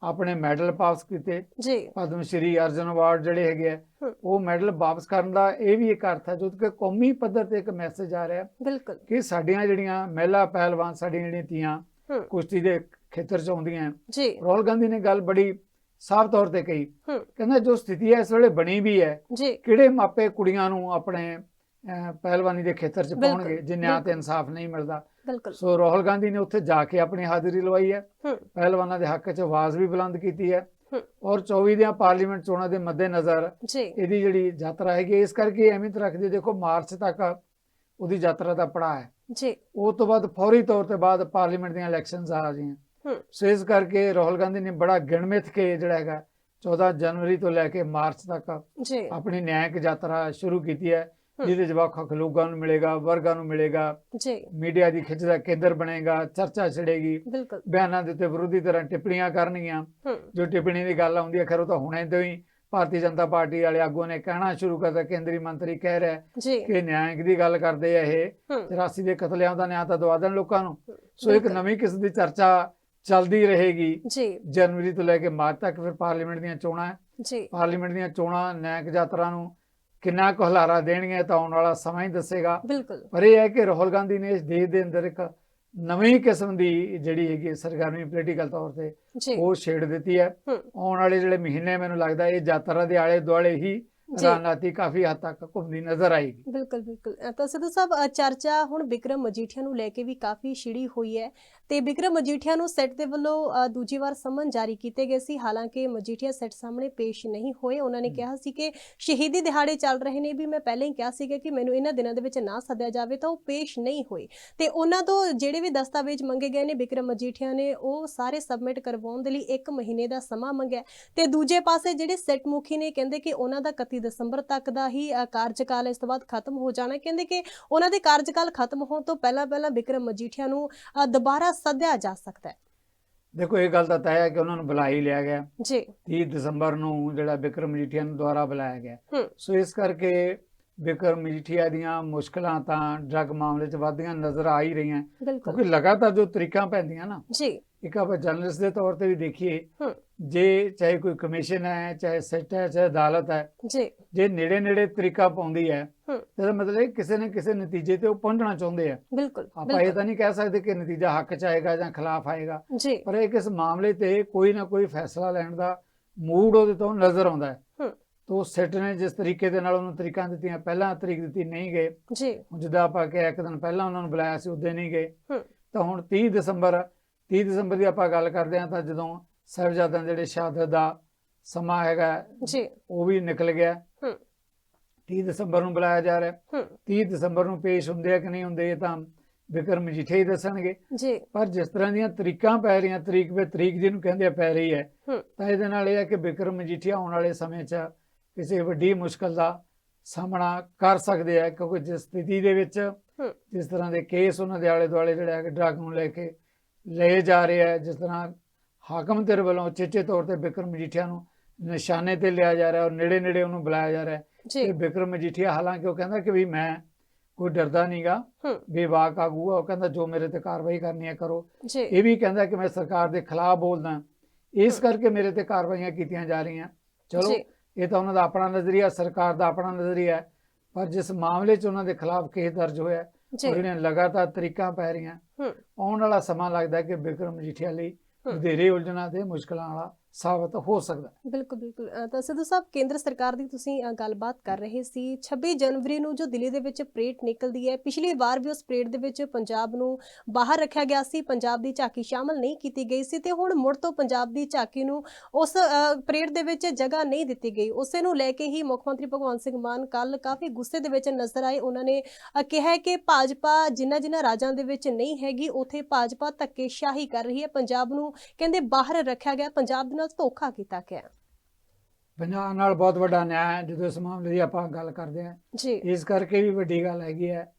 ਆਪਣੇ ਮੈਡਲ ਪਾਸ ਕੀਤੇ। ਜੀ। ਪਦਮ ਸ਼੍ਰੀ ਅਰਜਨ ਅਵਾਰਡ ਜਿਹੜੇ ਹੈਗੇ ਆ। ਉਹ ਮੈਡਲ ਵਾਪਸ ਕਰਨ ਦਾ ਇਹ ਵੀ ਇੱਕ ਅਰਥ ਹੈ ਜੋ ਕਿ ਕੌਮੀ ਪੱਧਰ ਤੇ ਇੱਕ ਮੈਸੇਜ ਆ ਰਿਹਾ। ਬਿਲਕੁਲ। ਕਿ ਸਾਡੀਆਂ ਜਿਹੜੀਆਂ ਮਹਿਲਾ ਪਹਿਲਵਾਨ ਸਾਡੀਆਂ ਜਿਹੜੀਆਂ ਹੂੰ। ਕੁਸ਼ਤੀ ਦੇ ਖੇਤਰ 'ਚ ਆਉਂਦੀਆਂ ਜੀ। ਰਾਹੁਲ ਗਾਂਧੀ ਨੇ ਗੱਲ ਬੜੀ ਸਾਫ਼ ਤੌਰ ਤੇ ਕਹੀ। ਕਹਿੰਦਾ ਜੋ ਸਥਿਤੀ ਹੈ ਇਸ ਵੇਲੇ ਬਣੀ ਵੀ ਹੈ। ਕਿਹੜੇ ਮਾਪੇ ਕੁੜੀਆਂ ਨੂੰ ਆਪਣੇ ਪਹਿਲਵਾਨੀ ਦੇ ਖੇਤਰ 'ਚ ਪਾਉਣਗੇ ਜੇ ਨਿਆਂ ਤੇ। ਇਨਸਾਫ ਨਹੀਂ ਮਿਲਦਾ। ਸੋ ਰਾਹੁਲ ਗਾਂਧੀ ਨੇ ਉੱਥੇ ਜਾ ਕੇ ਆਪਣੀ ਹਾਜ਼ਰੀ ਲਵਾਈ ਹੈ। ਪਹਿਲਵਾਨਾਂ ਦੇ ਹੱਕ 'ਚ ਆਵਾਜ਼ ਵੀ ਬੁਲੰਦ ਕੀਤੀ ਹੈ। ਔਰ 24 ਦੀਆਂ ਪਾਰਲੀਮੈਂਟ ਚੋਣਾਂ ਦੇ ਮੱਦੇਨਜ਼ਰ ਜੀ। ਇਹਦੀ ਜਿਹੜੀ ਯਾਤਰਾ ਹੈਗੀ ਇਸ ਕਰਕੇ ਅਹਿਮੀਅਤ ਰੱਖਦੀ। ਦੇਖੋ ਮਾਰਚ ਤੱਕ ਉਹਦੀ ਯਾਤਰਾ ਦਾ ਪੜਾਅ ਹੈ। ਜੀ। ਉਹ ਤੋਂ ਬਾਅਦ ਫੌਰੀ ਤੌਰ ਤੇ ਬਾਅਦ ਪਾਰਲੀਮੈਂਟ ਦੀਆਂ ਇਲੈਕਸ਼ਨਸ ਆ ਰਹੀਆਂ। ਸੋ ਇਸ ਕਰਕੇ ਰਾਹੁਲ ਗਾਂਧੀ ਨੇ ਬੜਾ ਗਿਣਮਿਤ ਕੇ ਜਿਹੜਾ ਹੈਗਾ 14 ਜਨਵਰੀ ਤੋਂ ਲੈ ਕੇ ਮਾਰਚ ਤੱਕ ਜੀ। ਆਪਣੀ ਨਿਆਇਕ ਯਾਤਰਾ ਸ਼ੁਰੂ ਕੀਤੀ ਹੂੰ। ਜਿਹਦੇ ਜਵਾਬ ਲੋਕਾਂ ਨੂੰ ਮਿਲੇਗਾ ਵਰਗਾਂ ਨੂੰ ਮਿਲੇਗਾ ਜੀ। ਮੀਡੀਆ ਦੀ ਖਿੱਚ ਦਾ ਕੇਂਦਰ ਬਣੇਗਾ ਚਰਚਾ ਛੜੇਗੀ ਬਿਆਨਾਂ ਦੇ ਉੱਤੇ ਵਿਰੋਧੀ ਤਰ੍ਹਾਂ ਟਿੱਪਣੀਆਂ ਕਰਨਗੀਆਂ। ਜੋ ਟਿੱਪਣੀ ਦੀ ਗੱਲ ਆਉਂਦੀ ਹੈ ਖੈਰ ਉਹ ਤਾਂ ਹੁਣੇ ਤੋਂ ਹੀ ਭਾਰਤੀ ਜਨਤਾ ਪਾਰਟੀ ਵਾਲੇ ਆਗੂਆਂ ਨੇ ਕਹਿਣਾ ਸ਼ੁਰੂ ਕਰਤਾ ਕੇਂਦਰੀ ਮੰਤਰੀ ਕਹਿ ਰਿਹਾ ਕਿ ਨਿਆਂਇਕ ਦੀ ਗੱਲ ਕਰਦੇ ਆ ਇਹ ਹੂੰ। 84 ਦੇ ਕਤਲੇਆਮ ਦਾ ਨਿਆਂ ਤਾਂ ਦਵਾ ਦੇਣ ਲੋਕਾਂ ਨੂੰ। ਸੋ ਇੱਕ। ਨਵੀਂ ਕਿਸਮ ਦੀ ਚਰਚਾ ਚੱਲਦੀ ਰਹੇਗੀ। ਜੀ। ਜਨਵਰੀ ਤੋਂ ਲੈ ਕੇ ਮਾਰਚ ਤੱਕ ਫਿਰ ਪਾਰਲੀਮੈਂਟ ਦੀਆਂ ਚੋਣਾਂ ਹੈ। ਜੀ। ਪਾਰਲੀਮੈਂਟ ਦੀਆਂ ਚੋਣਾਂ ਨਿਆਂਇਕ ਯਾਤਰਾ ਨੂੰ ਕਿੰਨਾ ਕੁ ਹੁਲਾਰਾ ਦੇਣਗੀਆਂ ਤਾਂ ਆਉਣ ਵਾਲਾ ਸਮਾਂ ਹੀ ਦੱਸੇਗਾ। ਬਿਲਕੁਲ। ਪਰ ਇਹ ਹੈ ਕਿ ਰਾਹੁਲ ਗਾਂਧੀ ਨੇ ਇਸ ਦੇਸ਼ ਦੇ ਅੰਦਰ ਇੱਕ ਨਵੀਂ ਕਿਸਮ ਦੀ ਜਿਹੜੀ ਹੈਗੀ ਸਰਗਰਮੀ ਪੋਲੀਟੀਕਲ ਤੌਰ ਤੇ ਉਹ ਛੇੜ ਦਿੱਤੀ ਹੂੰ। ਆਉਣ ਵਾਲੇ ਜਿਹੜੇ ਮਹੀਨੇ ਮੈਨੂੰ ਲੱਗਦਾ ਇਹ ਯਾਤਰਾ ਦੇ ਆਲੇ ਦੁਆਲੇ ਹੀ ਰਾਜਨੀਤੀ ਕਾਫੀ ਹੱਦ ਤੱਕ ਘੁੰਮਦੀ ਨਜ਼ਰ ਆਏਗੀ। ਬਿਲਕੁਲ ਬਿਲਕੁਲ। ਤਾਂ ਸਿੱਧੂ ਸਾਹਿਬ ਚਰਚਾ ਹੁਣ ਵਿਕਰਮ ਮਜੀਠੀਆ ਨੂੰ ਲੈ ਕੇ ਵੀ ਕਾਫੀ ਛਿੜੀ ਹੋਈ ਹੈ ਤੇ ਵਿਕਰਮ ਮਜੀਠੀਆ ਨੂੰ ਸੈੱਟ ਦੇ ਵੱਲੋਂ ਦੂਜੀ ਵਾਰ ਸਮਨ ਜਾਰੀ ਕੀਤੇ ਗਏ ਸੀ। ਹਾਲਾਂਕਿ ਮਜੀਠੀਆ ਸੈੱਟ ਸਾਹਮਣੇ ਪੇਸ਼ ਨਹੀਂ ਹੋਏ। ਉਹਨਾਂ ਨੇ ਕਿਹਾ ਸੀ ਕਿ ਸ਼ਹੀਦੀ ਦਿਹਾੜੇ ਚੱਲ ਰਹੇ ਨੇ ਵੀ ਮੈਂ ਪਹਿਲਾਂ ਹੀ ਕਿਹਾ ਸੀਗਾ ਕਿ ਮੈਨੂੰ ਇਹਨਾਂ ਦਿਨਾਂ ਦੇ ਵਿੱਚ ਨਾ ਸੱਦਿਆ ਜਾਵੇ ਤਾਂ ਉਹ ਪੇਸ਼ ਨਹੀਂ ਹੋਏ। ਤੇ ਉਹਨਾਂ ਤੋਂ ਜਿਹੜੇ ਵੀ ਦਸਤਾਵੇਜ਼ ਮੰਗੇ ਗਏ ਨੇ ਵਿਕਰਮ ਮਜੀਠੀਆ ਨੇ ਉਹ ਸਾਰੇ ਸਬਮਿਟ ਕਰਵਾਉਣ ਦੇ ਲਈ 1 ਮਹੀਨੇ ਦਾ ਸਮਾਂ ਮੰਗਿਆ। ਤੇ ਦੂਜੇ ਪਾਸੇ ਜਿਹੜੇ ਸੈੱਟ ਮੁਖੀ ਨੇ ਕਹਿੰਦੇ ਕਿ ਉਹਨਾਂ ਦਾ 31 ਦਸੰਬਰ ਤੱਕ ਦਾ ਹੀ ਕਾਰਜਕਾਲ ਇਸ ਤੋਂ ਬਾਅਦ ਖਤਮ ਹੋ ਜਾਣਾ। ਕਹਿੰਦੇ ਕਿ ਉਹਨਾਂ ਦੇ ਕਾਰਜਕਾਲ ਖਤਮ ਹੋਣ ਤੋਂ ਪਹਿਲਾਂ ਪਹਿਲਾਂ ਵਿਕਰਮ ਮਜੀਠੀਆ ਨੂੰ ਦੁਬਾਰਾ ਸੱਦਿਆ ਜਾ ਸਕਦਾ ਹੈ। ਦੇਖੋ ਇਹ ਗੱਲ ਤਾਂ ਤੈਅ ਹੈ ਕਿ ਉਹਨਾਂ ਨੂੰ ਬੁਲਾ ਹੀ ਲਿਆ ਗਿਆ। ਜੀ। 30 ਦਸੰਬਰ ਨੂੰ ਜਿਹੜਾ ਵਿਕਰਮ ਮਜੀਠੀਆ ਨੂੰ ਦੁਆਰਾ ਬੁਲਾਇਆ ਗਿਆ। ਸੋ ਇਸ ਕਰਕੇ ਵਿਕਰਮ ਮਜੀਠੀਆ ਦੀਆਂ ਮੁਸ਼ਕਲਾਂ ਤਾਂ ਡਰੱਗ ਮਾਮਲੇ 'ਚ ਵੱਧਦੀਆਂ ਨਜ਼ਰ ਆ ਹੀ ਰਹੀਆਂ। ਕਿਉਂਕਿ ਲਗਾਤਾਰ ਜੋ ਤਰੀਕਾਂ ਪੈਂਦੀਆਂ ਨਾ ਜੀ। ਇੱਕ ਆਪਾਂ ਜਰਨਲਿਸਟ ਦੇ ਤੌਰ ਤੇ ਵੀ ਦੇਖੀਏ ਜੇ ਚਾਹੇ ਕੋਈ ਕਮਿਸ਼ਨ ਹੈ ਚਾਹੇ ਸਿੱਟ ਹੈ ਚਾਹੇ ਅਦਾਲਤ ਹੈ ਜੀ। ਜੇ ਨੇੜੇ ਨੇੜੇ ਤਰੀਕਾ ਪਾਉਂਦੀ ਹੈ ਤਾਂ ਮਤਲਬ ਹੈ ਕਿ ਕਿਸੇ ਨਾ ਕਿਸੇ ਨਤੀਜੇ ਤੇ ਉਹ ਪਹੁੰਚਣਾ ਚਾਹੁੰਦੇ ਆ। ਬਿਲਕੁਲ ਆਪਾਂ ਇਹ ਤਾਂ ਨਹੀਂ ਕਹਿ ਸਕਦੇ ਕਿ ਨਤੀਜਾ ਹੱਕ ਚ ਆਏਗਾ ਜਾਂ ਖਿਲਾਫ ਆਏਗਾ ਜੀ। ਪਰ ਇਹ ਕਿਸ ਮਾਮਲੇ ਤੇ ਕੋਈ ਨਾ ਕੋਈ ਫੈਸਲਾ ਲੈਣ ਦਾ ਮੂਡ ਉਹਦੇ ਤੋਂ ਨਜ਼ਰ ਆਉਂਦਾ ਹੈ। ਤੋ ਸਿੱਟ ਨੇ ਜਿਸ ਤਰੀਕੇ ਦੇ ਨਾਲ ਉਹਨੂੰ ਤਰੀਕਾਂ ਦਿੱਤੀਆਂ ਪਹਿਲਾਂ ਤਰੀਕ ਦਿੱਤੀ ਨਹੀਂ ਗਏ। ਜੀ। ਜਿੱਦਾਂ ਆਪਾਂ ਕਿਹਾ ਇੱਕ ਦਿਨ ਪਹਿਲਾਂ ਉਹਨਾਂ ਨੂੰ ਬੁਲਾਇਆ ਸੀ ਉਦੋਂ ਨਹੀਂ ਗਏ। ਤਾਂ ਹੁਣ 30 ਦਸੰਬਰ 30 ਦਸੰਬਰ ਦੀ ਆਪਾਂ ਗੱਲ ਕਰਦੇ ਹਾਂ ਤਾਂ ਜਦੋਂ ਸਾਹਿਬਜ਼ਾਦਿਆਂ ਦੇ ਜਿਹੜੇ ਸ਼ਹਾਦਤ ਦਾ ਸਮਾਂ ਹੈਗਾ ਜੀ। ਉਹ ਵੀ ਨਿਕਲ ਗਿਆ। ਹੂੰ। 30 ਦਸੰਬਰ ਨੂੰ ਬੁਲਾਇਆ ਜਾ ਰਿਹਾ। ਹੂੰ। 30 ਦਸੰਬਰ ਨੂੰ ਪੇਸ਼ ਹੁੰਦੇ ਆ ਕਿ ਨਹੀਂ ਹੁੰਦੇ ਇਹ ਤਾਂ ਵਿਕਰਮ ਮਜੀਠੇ ਹੀ ਦੱਸਣਗੇ। ਜੀ। ਪਰ ਜਿਸ ਤਰ੍ਹਾਂ ਦੀਆਂ ਤਰੀਕਾਂ ਪੈ ਰਹੀਆਂ ਤਰੀਕ ਵੇ ਤਰੀਕ ਜਿਹਨੂੰ ਕਹਿੰਦੇ ਆ ਪੈ ਰਹੀ ਹੈ। ਹੂੰ। ਤਾਂ ਇਹਦੇ ਨਾਲ ਇਹ ਹੈ ਕਿ ਵਿਕਰਮ ਮਜੀਠੀਆ ਆਉਣ ਵਾਲੇ ਸਮੇਂ 'ਚ ਕਿਸੇ ਵੱਡੀ ਮੁਸ਼ਕਲ ਦਾ ਸਾਹਮਣਾ ਕਰ ਸਕਦੇ ਆ। ਕਿਉਂਕਿ ਜਿਸ ਸਥਿਤੀ ਦੇ ਵਿੱਚ ਹੂੰ। ਜਿਸ ਤਰ੍ਹਾਂ ਦੇ ਕੇਸ ਉਹਨਾਂ ਦੇ ਆਲੇ ਦੁਆਲੇ ਜਿਹੜੇ ਆ ਡਰੱਗ ਨੂੰ ਲੈ ਕੇ ਲਏ ਜਾ ਰਹੇ ਆ ਜਿਸ ਤਰ੍ਹਾਂ ਹਾਕਮ ਤੇਰੇ ਵੱਲੋਂ ਚੇਚੇ ਤੌਰ ਤੇ ਵਿਕਰਮ ਮਜੀਠੀਆ ਨੂੰ ਨਿਸ਼ਾਨੇ ਤੇ ਲਿਆ ਜਾ ਰਿਹਾ ਔਰ ਨੇੜੇ ਨੇੜੇ ਉਹਨੂੰ ਬੁਲਾਇਆ ਜਾ ਰਿਹਾ ਹੈ। ਤੇ ਵਿਕਰਮ ਮਜੀਠੀਆ ਹਾਲਾਂਕਿ ਉਹ ਕਹਿੰਦਾ ਕਿ ਵੀ ਮੈਂ ਕੋਈ ਡਰਦਾ ਨਹੀਂਗਾ ਹੂੰ। ਬੇਬਾਕ ਆਗੂ ਆ ਉਹ ਕਹਿੰਦਾ ਜੋ ਮੇਰੇ ਤੇ ਕਾਰਵਾਈ ਕਰਨੀ ਹੈ ਕਰੋ। ਇਹ ਵੀ ਕਹਿੰਦਾ ਕਿ ਮੈਂ ਸਰਕਾਰ ਦੇ ਖਿਲਾਫ ਬੋਲਦਾ ਇਸ ਕਰਕੇ ਮੇਰੇ ਤੇ ਕਾਰਵਾਈਆਂ ਕੀਤੀਆਂ ਜਾ ਰਹੀਆਂ। ਚਲੋ ਇਹ ਤਾਂ ਉਹਨਾਂ ਦਾ ਆਪਣਾ ਨਜ਼ਰੀਆ ਸਰਕਾਰ ਦਾ ਆਪਣਾ ਨਜ਼ਰੀਆ ਹੈ ਪਰ ਜਿਸ ਮਾਮਲੇ 'ਚ ਉਹਨਾਂ ਦੇ ਖਿਲਾਫ ਕੇਸ ਦਰਜ ਹੋਇਆ ਹੈ, ਜਿਹੜੀਆਂ ਲਗਾਤਾਰ ਤਰੀਕਾਂ ਪੈ ਰਹੀਆਂ। ਹੂੰ। ਆਉਣ ਵਾਲਾ ਸਮਾਂ ਲੱਗਦਾ ਕਿ ਵਿਕਰਮ ਮਜੀਠੀਆ ਲਈ। ਵਧੇਰੇ ਉਲਝਣਾਂ ਤੇ ਮੁਸ਼ਕਲਾਂ ਵਾਲਾ ਸਾਬਤ ਹੋ ਸਕਦਾ ਬਿਲਕੁਲ ਬਿਲਕੁਲ। ਅ, ਤਾਂ ਸਿੱਧੂ ਸਾਹਿਬ ਕੇਂਦਰ ਸਰਕਾਰ ਦੀ ਤੁਸੀਂ ਅ, ਗੱਲਬਾਤ ਕਰ ਰਹੇ ਸੀ। 26 ਜਨਵਰੀ ਨੂੰ ਜੋ ਦਿੱਲੀ ਦੇ ਵਿੱਚ ਪਰੇਡ ਨਿਕਲਦੀ ਹੈ ਪਿਛਲੀ ਵਾਰ ਵੀ ਉਸ ਪਰੇਡ ਦੇ ਵਿੱਚ ਪੰਜਾਬ ਨੂੰ ਬਾਹਰ ਰੱਖਿਆ ਗਿਆ ਸੀ। ਪੰਜਾਬ ਦੀ ਝਾਕੀ ਸ਼ਾਮਲ ਨਹੀਂ ਕੀਤੀ ਗਈ ਸੀ ਤੇ ਹੁਣ ਮੁੜ ਤੋਂ ਪੰਜਾਬ ਦੀ ਝਾਕੀ ਨੂੰ ਉਸ ਅ, ਪਰੇਡ ਦੇ ਵਿੱਚ ਜਗ੍ਹਾ ਨਹੀਂ ਦਿੱਤੀ ਗਈ। ਉਸੇ ਨੂੰ ਲੈ ਕੇ ਹੀ ਮੁੱਖ ਮੰਤਰੀ ਭਗਵੰਤ ਸਿੰਘ ਮਾਨ ਕੱਲ ਕਾਫੀ ਗੁੱਸੇ ਦੇ ਵਿੱਚ ਨਜ਼ਰ ਆਏ। ਉਹਨਾਂ ਨੇ ਅ, ਕਿਹਾ ਹੈ ਕਿ ਭਾਜਪਾ ਜਿਨ੍ਹਾਂ ਜਿਨ੍ਹਾਂ ਰਾਜਾਂ ਦੇ ਵਿੱਚ ਨਹੀਂ ਹੈਗੀ ਉਥੇ ਭਾਜਪਾ ਧੱਕੇਸ਼ਾਹੀ ਕਰ ਰਹੀ ਹੈ। ਪੰਜਾਬ ਨੂੰ ਕਹਿੰਦੇ ਬਾਹਰ ਰੱਖਿਆ ਗਿਆ। ਪੰਜਾਬ ਦੇ ਨਾਲ ਧੋਖਾ ਕੀਤਾ ਗਿਆ ਪੰਜਾਬ ਨਾਲ ਬਹੁਤ ਵੱਡਾ ਨਿਆਂ ਹੈ। ਜਦੋਂ ਇਸ ਮਾਮਲੇ ਦੀ ਆਪਾਂ ਗੱਲ ਕਰਦੇ ਹਾਂ ਜੀ। ਇਸ ਕਰਕੇ ਵੀ ਵੱਡੀ ਗੱਲ ਹੈਗੀ ਹੈ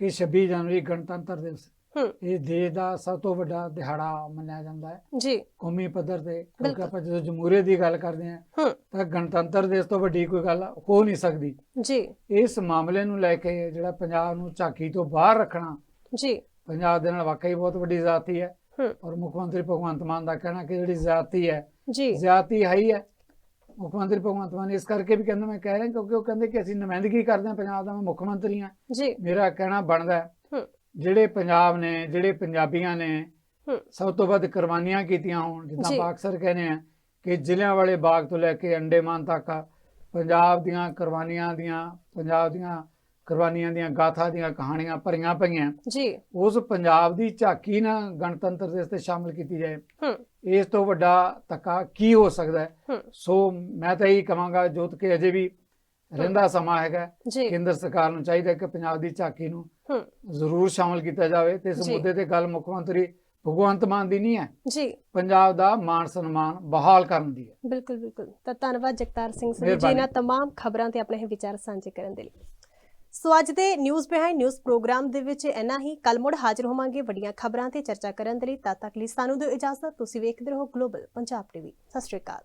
ਕਿ 26 ਜਨਵਰੀ ਗਣਤੰਤਰ ਦਿਵਸ ਹੂੰ। ਇਹ ਦੇਸ਼ ਦਾ ਸਭ ਤੋਂ ਵੱਡਾ ਦਿਹਾੜਾ ਮੰਨਿਆ ਜਾਂਦਾ ਹੈ। ਜੀ। ਕੌਮੀ ਪੱਧਰ ਤੇ ਕਿਉਂਕਿ। ਆਪਾਂ ਜਦੋਂ ਜਮਹੂਰੀਅਤ ਦੀ ਗੱਲ ਕਰਦੇ ਹਾਂ ਤਾਂ ਗਣਤੰਤਰ ਦਿਵਸ ਤੋਂ ਵੱਡੀ ਕੋਈ ਗੱਲ ਹੋ ਨਹੀਂ ਸਕਦੀ। ਜੀ। ਇਸ ਮਾਮਲੇ ਨੂੰ ਲੈ ਕੇ ਜਿਹੜਾ ਪੰਜਾਬ ਨੂੰ ਝਾਕੀ ਤੋਂ ਬਾਹਰ ਰੱਖਣਾ ਜੀ। ਪੰਜਾਬ ਦੇ ਨਾਲ ਵਾਕਈ ਬਹੁਤ ਵੱਡੀ ਹੈ ਹੂੰ। ਔਰ ਮੁੱਖ ਮੰਤਰੀ ਭਗਵੰਤ ਮਾਨ ਦਾ ਕਹਿਣਾ ਕਿ ਜਿਹੜੀ ਜ਼ਿਆਦਤੀ ਹੈ ਜੀ। ਜ਼ਿਆਦਤੀ ਹੈ ਹੀ। ਹੈ ਮੁੱਖ ਮੰਤਰੀ ਭਗਵੰਤ ਮਾਨ ਇਸ ਕਰਕੇ ਵੀ ਕਹਿੰਦਾ ਮੈਂ ਕਹਿ ਰਿਹਾ ਕਿਉਂਕਿ ਉਹ ਕਹਿੰਦੇ ਕਿ ਅਸੀਂ ਨੁਮਾਇੰਦਗੀ ਕਰਦੇ ਹਾਂ ਪੰਜਾਬ ਦਾ ਮੈਂ ਮੁੱਖ ਮੰਤਰੀ ਹਾਂ। ਜੀ। ਮੇਰਾ ਕਹਿਣਾ ਬਣਦਾ ਹੈ ਜਿਹੜੇ ਪੰਜਾਬ ਨੇ ਜਿਹੜੇ ਪੰਜਾਬੀਆਂ ਨੇ ਸਭ ਤੋਂ ਵੱਧ ਕੁਰਬਾਨੀਆਂ ਕੀਤੀਆਂ ਹੋਣ ਜਿੱਦਾਂ ਅਕਸਰ ਕਹਿੰਦੇ ਆ ਕਿ ਜ਼ਿਲ੍ਹਿਆਂ ਵਾਲੇ ਬਾਗ ਤੋਂ ਲੈ ਕੇ ਅੰਡੇਮਾਨ ਤੱਕ ਪੰਜਾਬ ਦੀਆਂ ਕੁਰਬਾਨੀਆਂ ਦੀਆਂ ਪੰਜਾਬ ਦੀਆਂ ਕੁਰਬਾਨੀਆਂ ਦੀਆਂ ਗਾਥਾ ਦੀਆਂ ਕਹਾਣੀਆਂ ਭਰੀਆਂ ਪਈਆਂ ਜੀ ਉਸ ਪੰਜਾਬ ਦੀ ਝਾਕੀ ਨਾ ਗਣਤੰਤਰ ਦਿਵਸ ਤੇ ਸ਼ਾਮਲ ਕੀਤੀ ਜਾਏ ਹੂੰ ਇਸ ਤੋਂ ਵੱਡਾ ਧੱਕਾ ਕੀ ਹੋ ਸਕਦਾ ਹੈ ਹੂੰ ਸੋ ਮੈਂ ਤਾਂ ਇਹੀ ਕਹਾਂਗਾ ਜੋਤ ਕਿ ਅਜੇ ਵੀ ਰਹਿੰਦਾ ਸਮਾਂ ਹੈਗਾ ਜੀ ਕੇਂਦਰ ਸਰਕਾਰ ਨੂੰ ਚਾਹੀਦਾ ਕਿ ਪੰਜਾਬ ਦੀ ਝਾਕੀ ਨੂੰ ਹੂੰ ਜ਼ਰੂਰ ਸ਼ਾਮਲ ਕੀਤਾ ਜਾਵੇ ਤੇ ਇਸ ਜੀ। ਮੁੱਦੇ ਤੇ ਗੱਲ ਮੁੱਖ ਮੰਤਰੀ ਭਗਵੰਤ ਮਾਨ ਦੀ ਨਹੀਂ ਹੈ ਜੀ ਪੰਜਾਬ ਦਾ ਮਾਣ ਸਨਮਾਨ ਬਹਾਲ ਕਰਨ ਦੀ ਹੈ ਬਿਲਕੁਲ ਬਿਲਕੁਲ ਤਾਂ ਧੰਨਵਾਦ ਜਗਤਾਰ ਸਿੰਘ ਸਰ ਜੀ ਮਿਹਰਬਾਨੀ। ਇਹਨਾਂ तमाम ਖਬਰਾਂ ਤੇ ਆਪਣੇ ਇਹ ਵਿਚਾਰ ਸਾਂਝੇ ਕਰਨ ਦੇ ਲਈ ਸੋ ਅੱਜ ਦੇ ਨਿਊਜ਼ ਬਿਹਾਈਂਡ ਨਿਊਜ਼ ਪ੍ਰੋਗਰਾਮ ਦੇ ਵਿੱਚ ਇੰਨਾ ਹੀ। ਕੱਲ ਮੁੜ ਹਾਜ਼ਰ ਹੋਵਾਂਗੇ ਵੱਡੀਆਂ ਖਬਰਾਂ ਤੇ ਚਰਚਾ ਕਰਨ ਦੇ ਲਈ। ਤਦ ਤੱਕ ਲਈ ਸਾਨੂੰ ਦਿਓ ਇਜਾਜ਼ਤ। ਤੁਸੀਂ ਵੇਖਦੇ ਰਹੋ ਗਲੋਬਲ ਪੰਜਾਬ ਟੀਵੀ ਸਤਿ ਸ਼੍ਰੀ ਅਕਾਲ।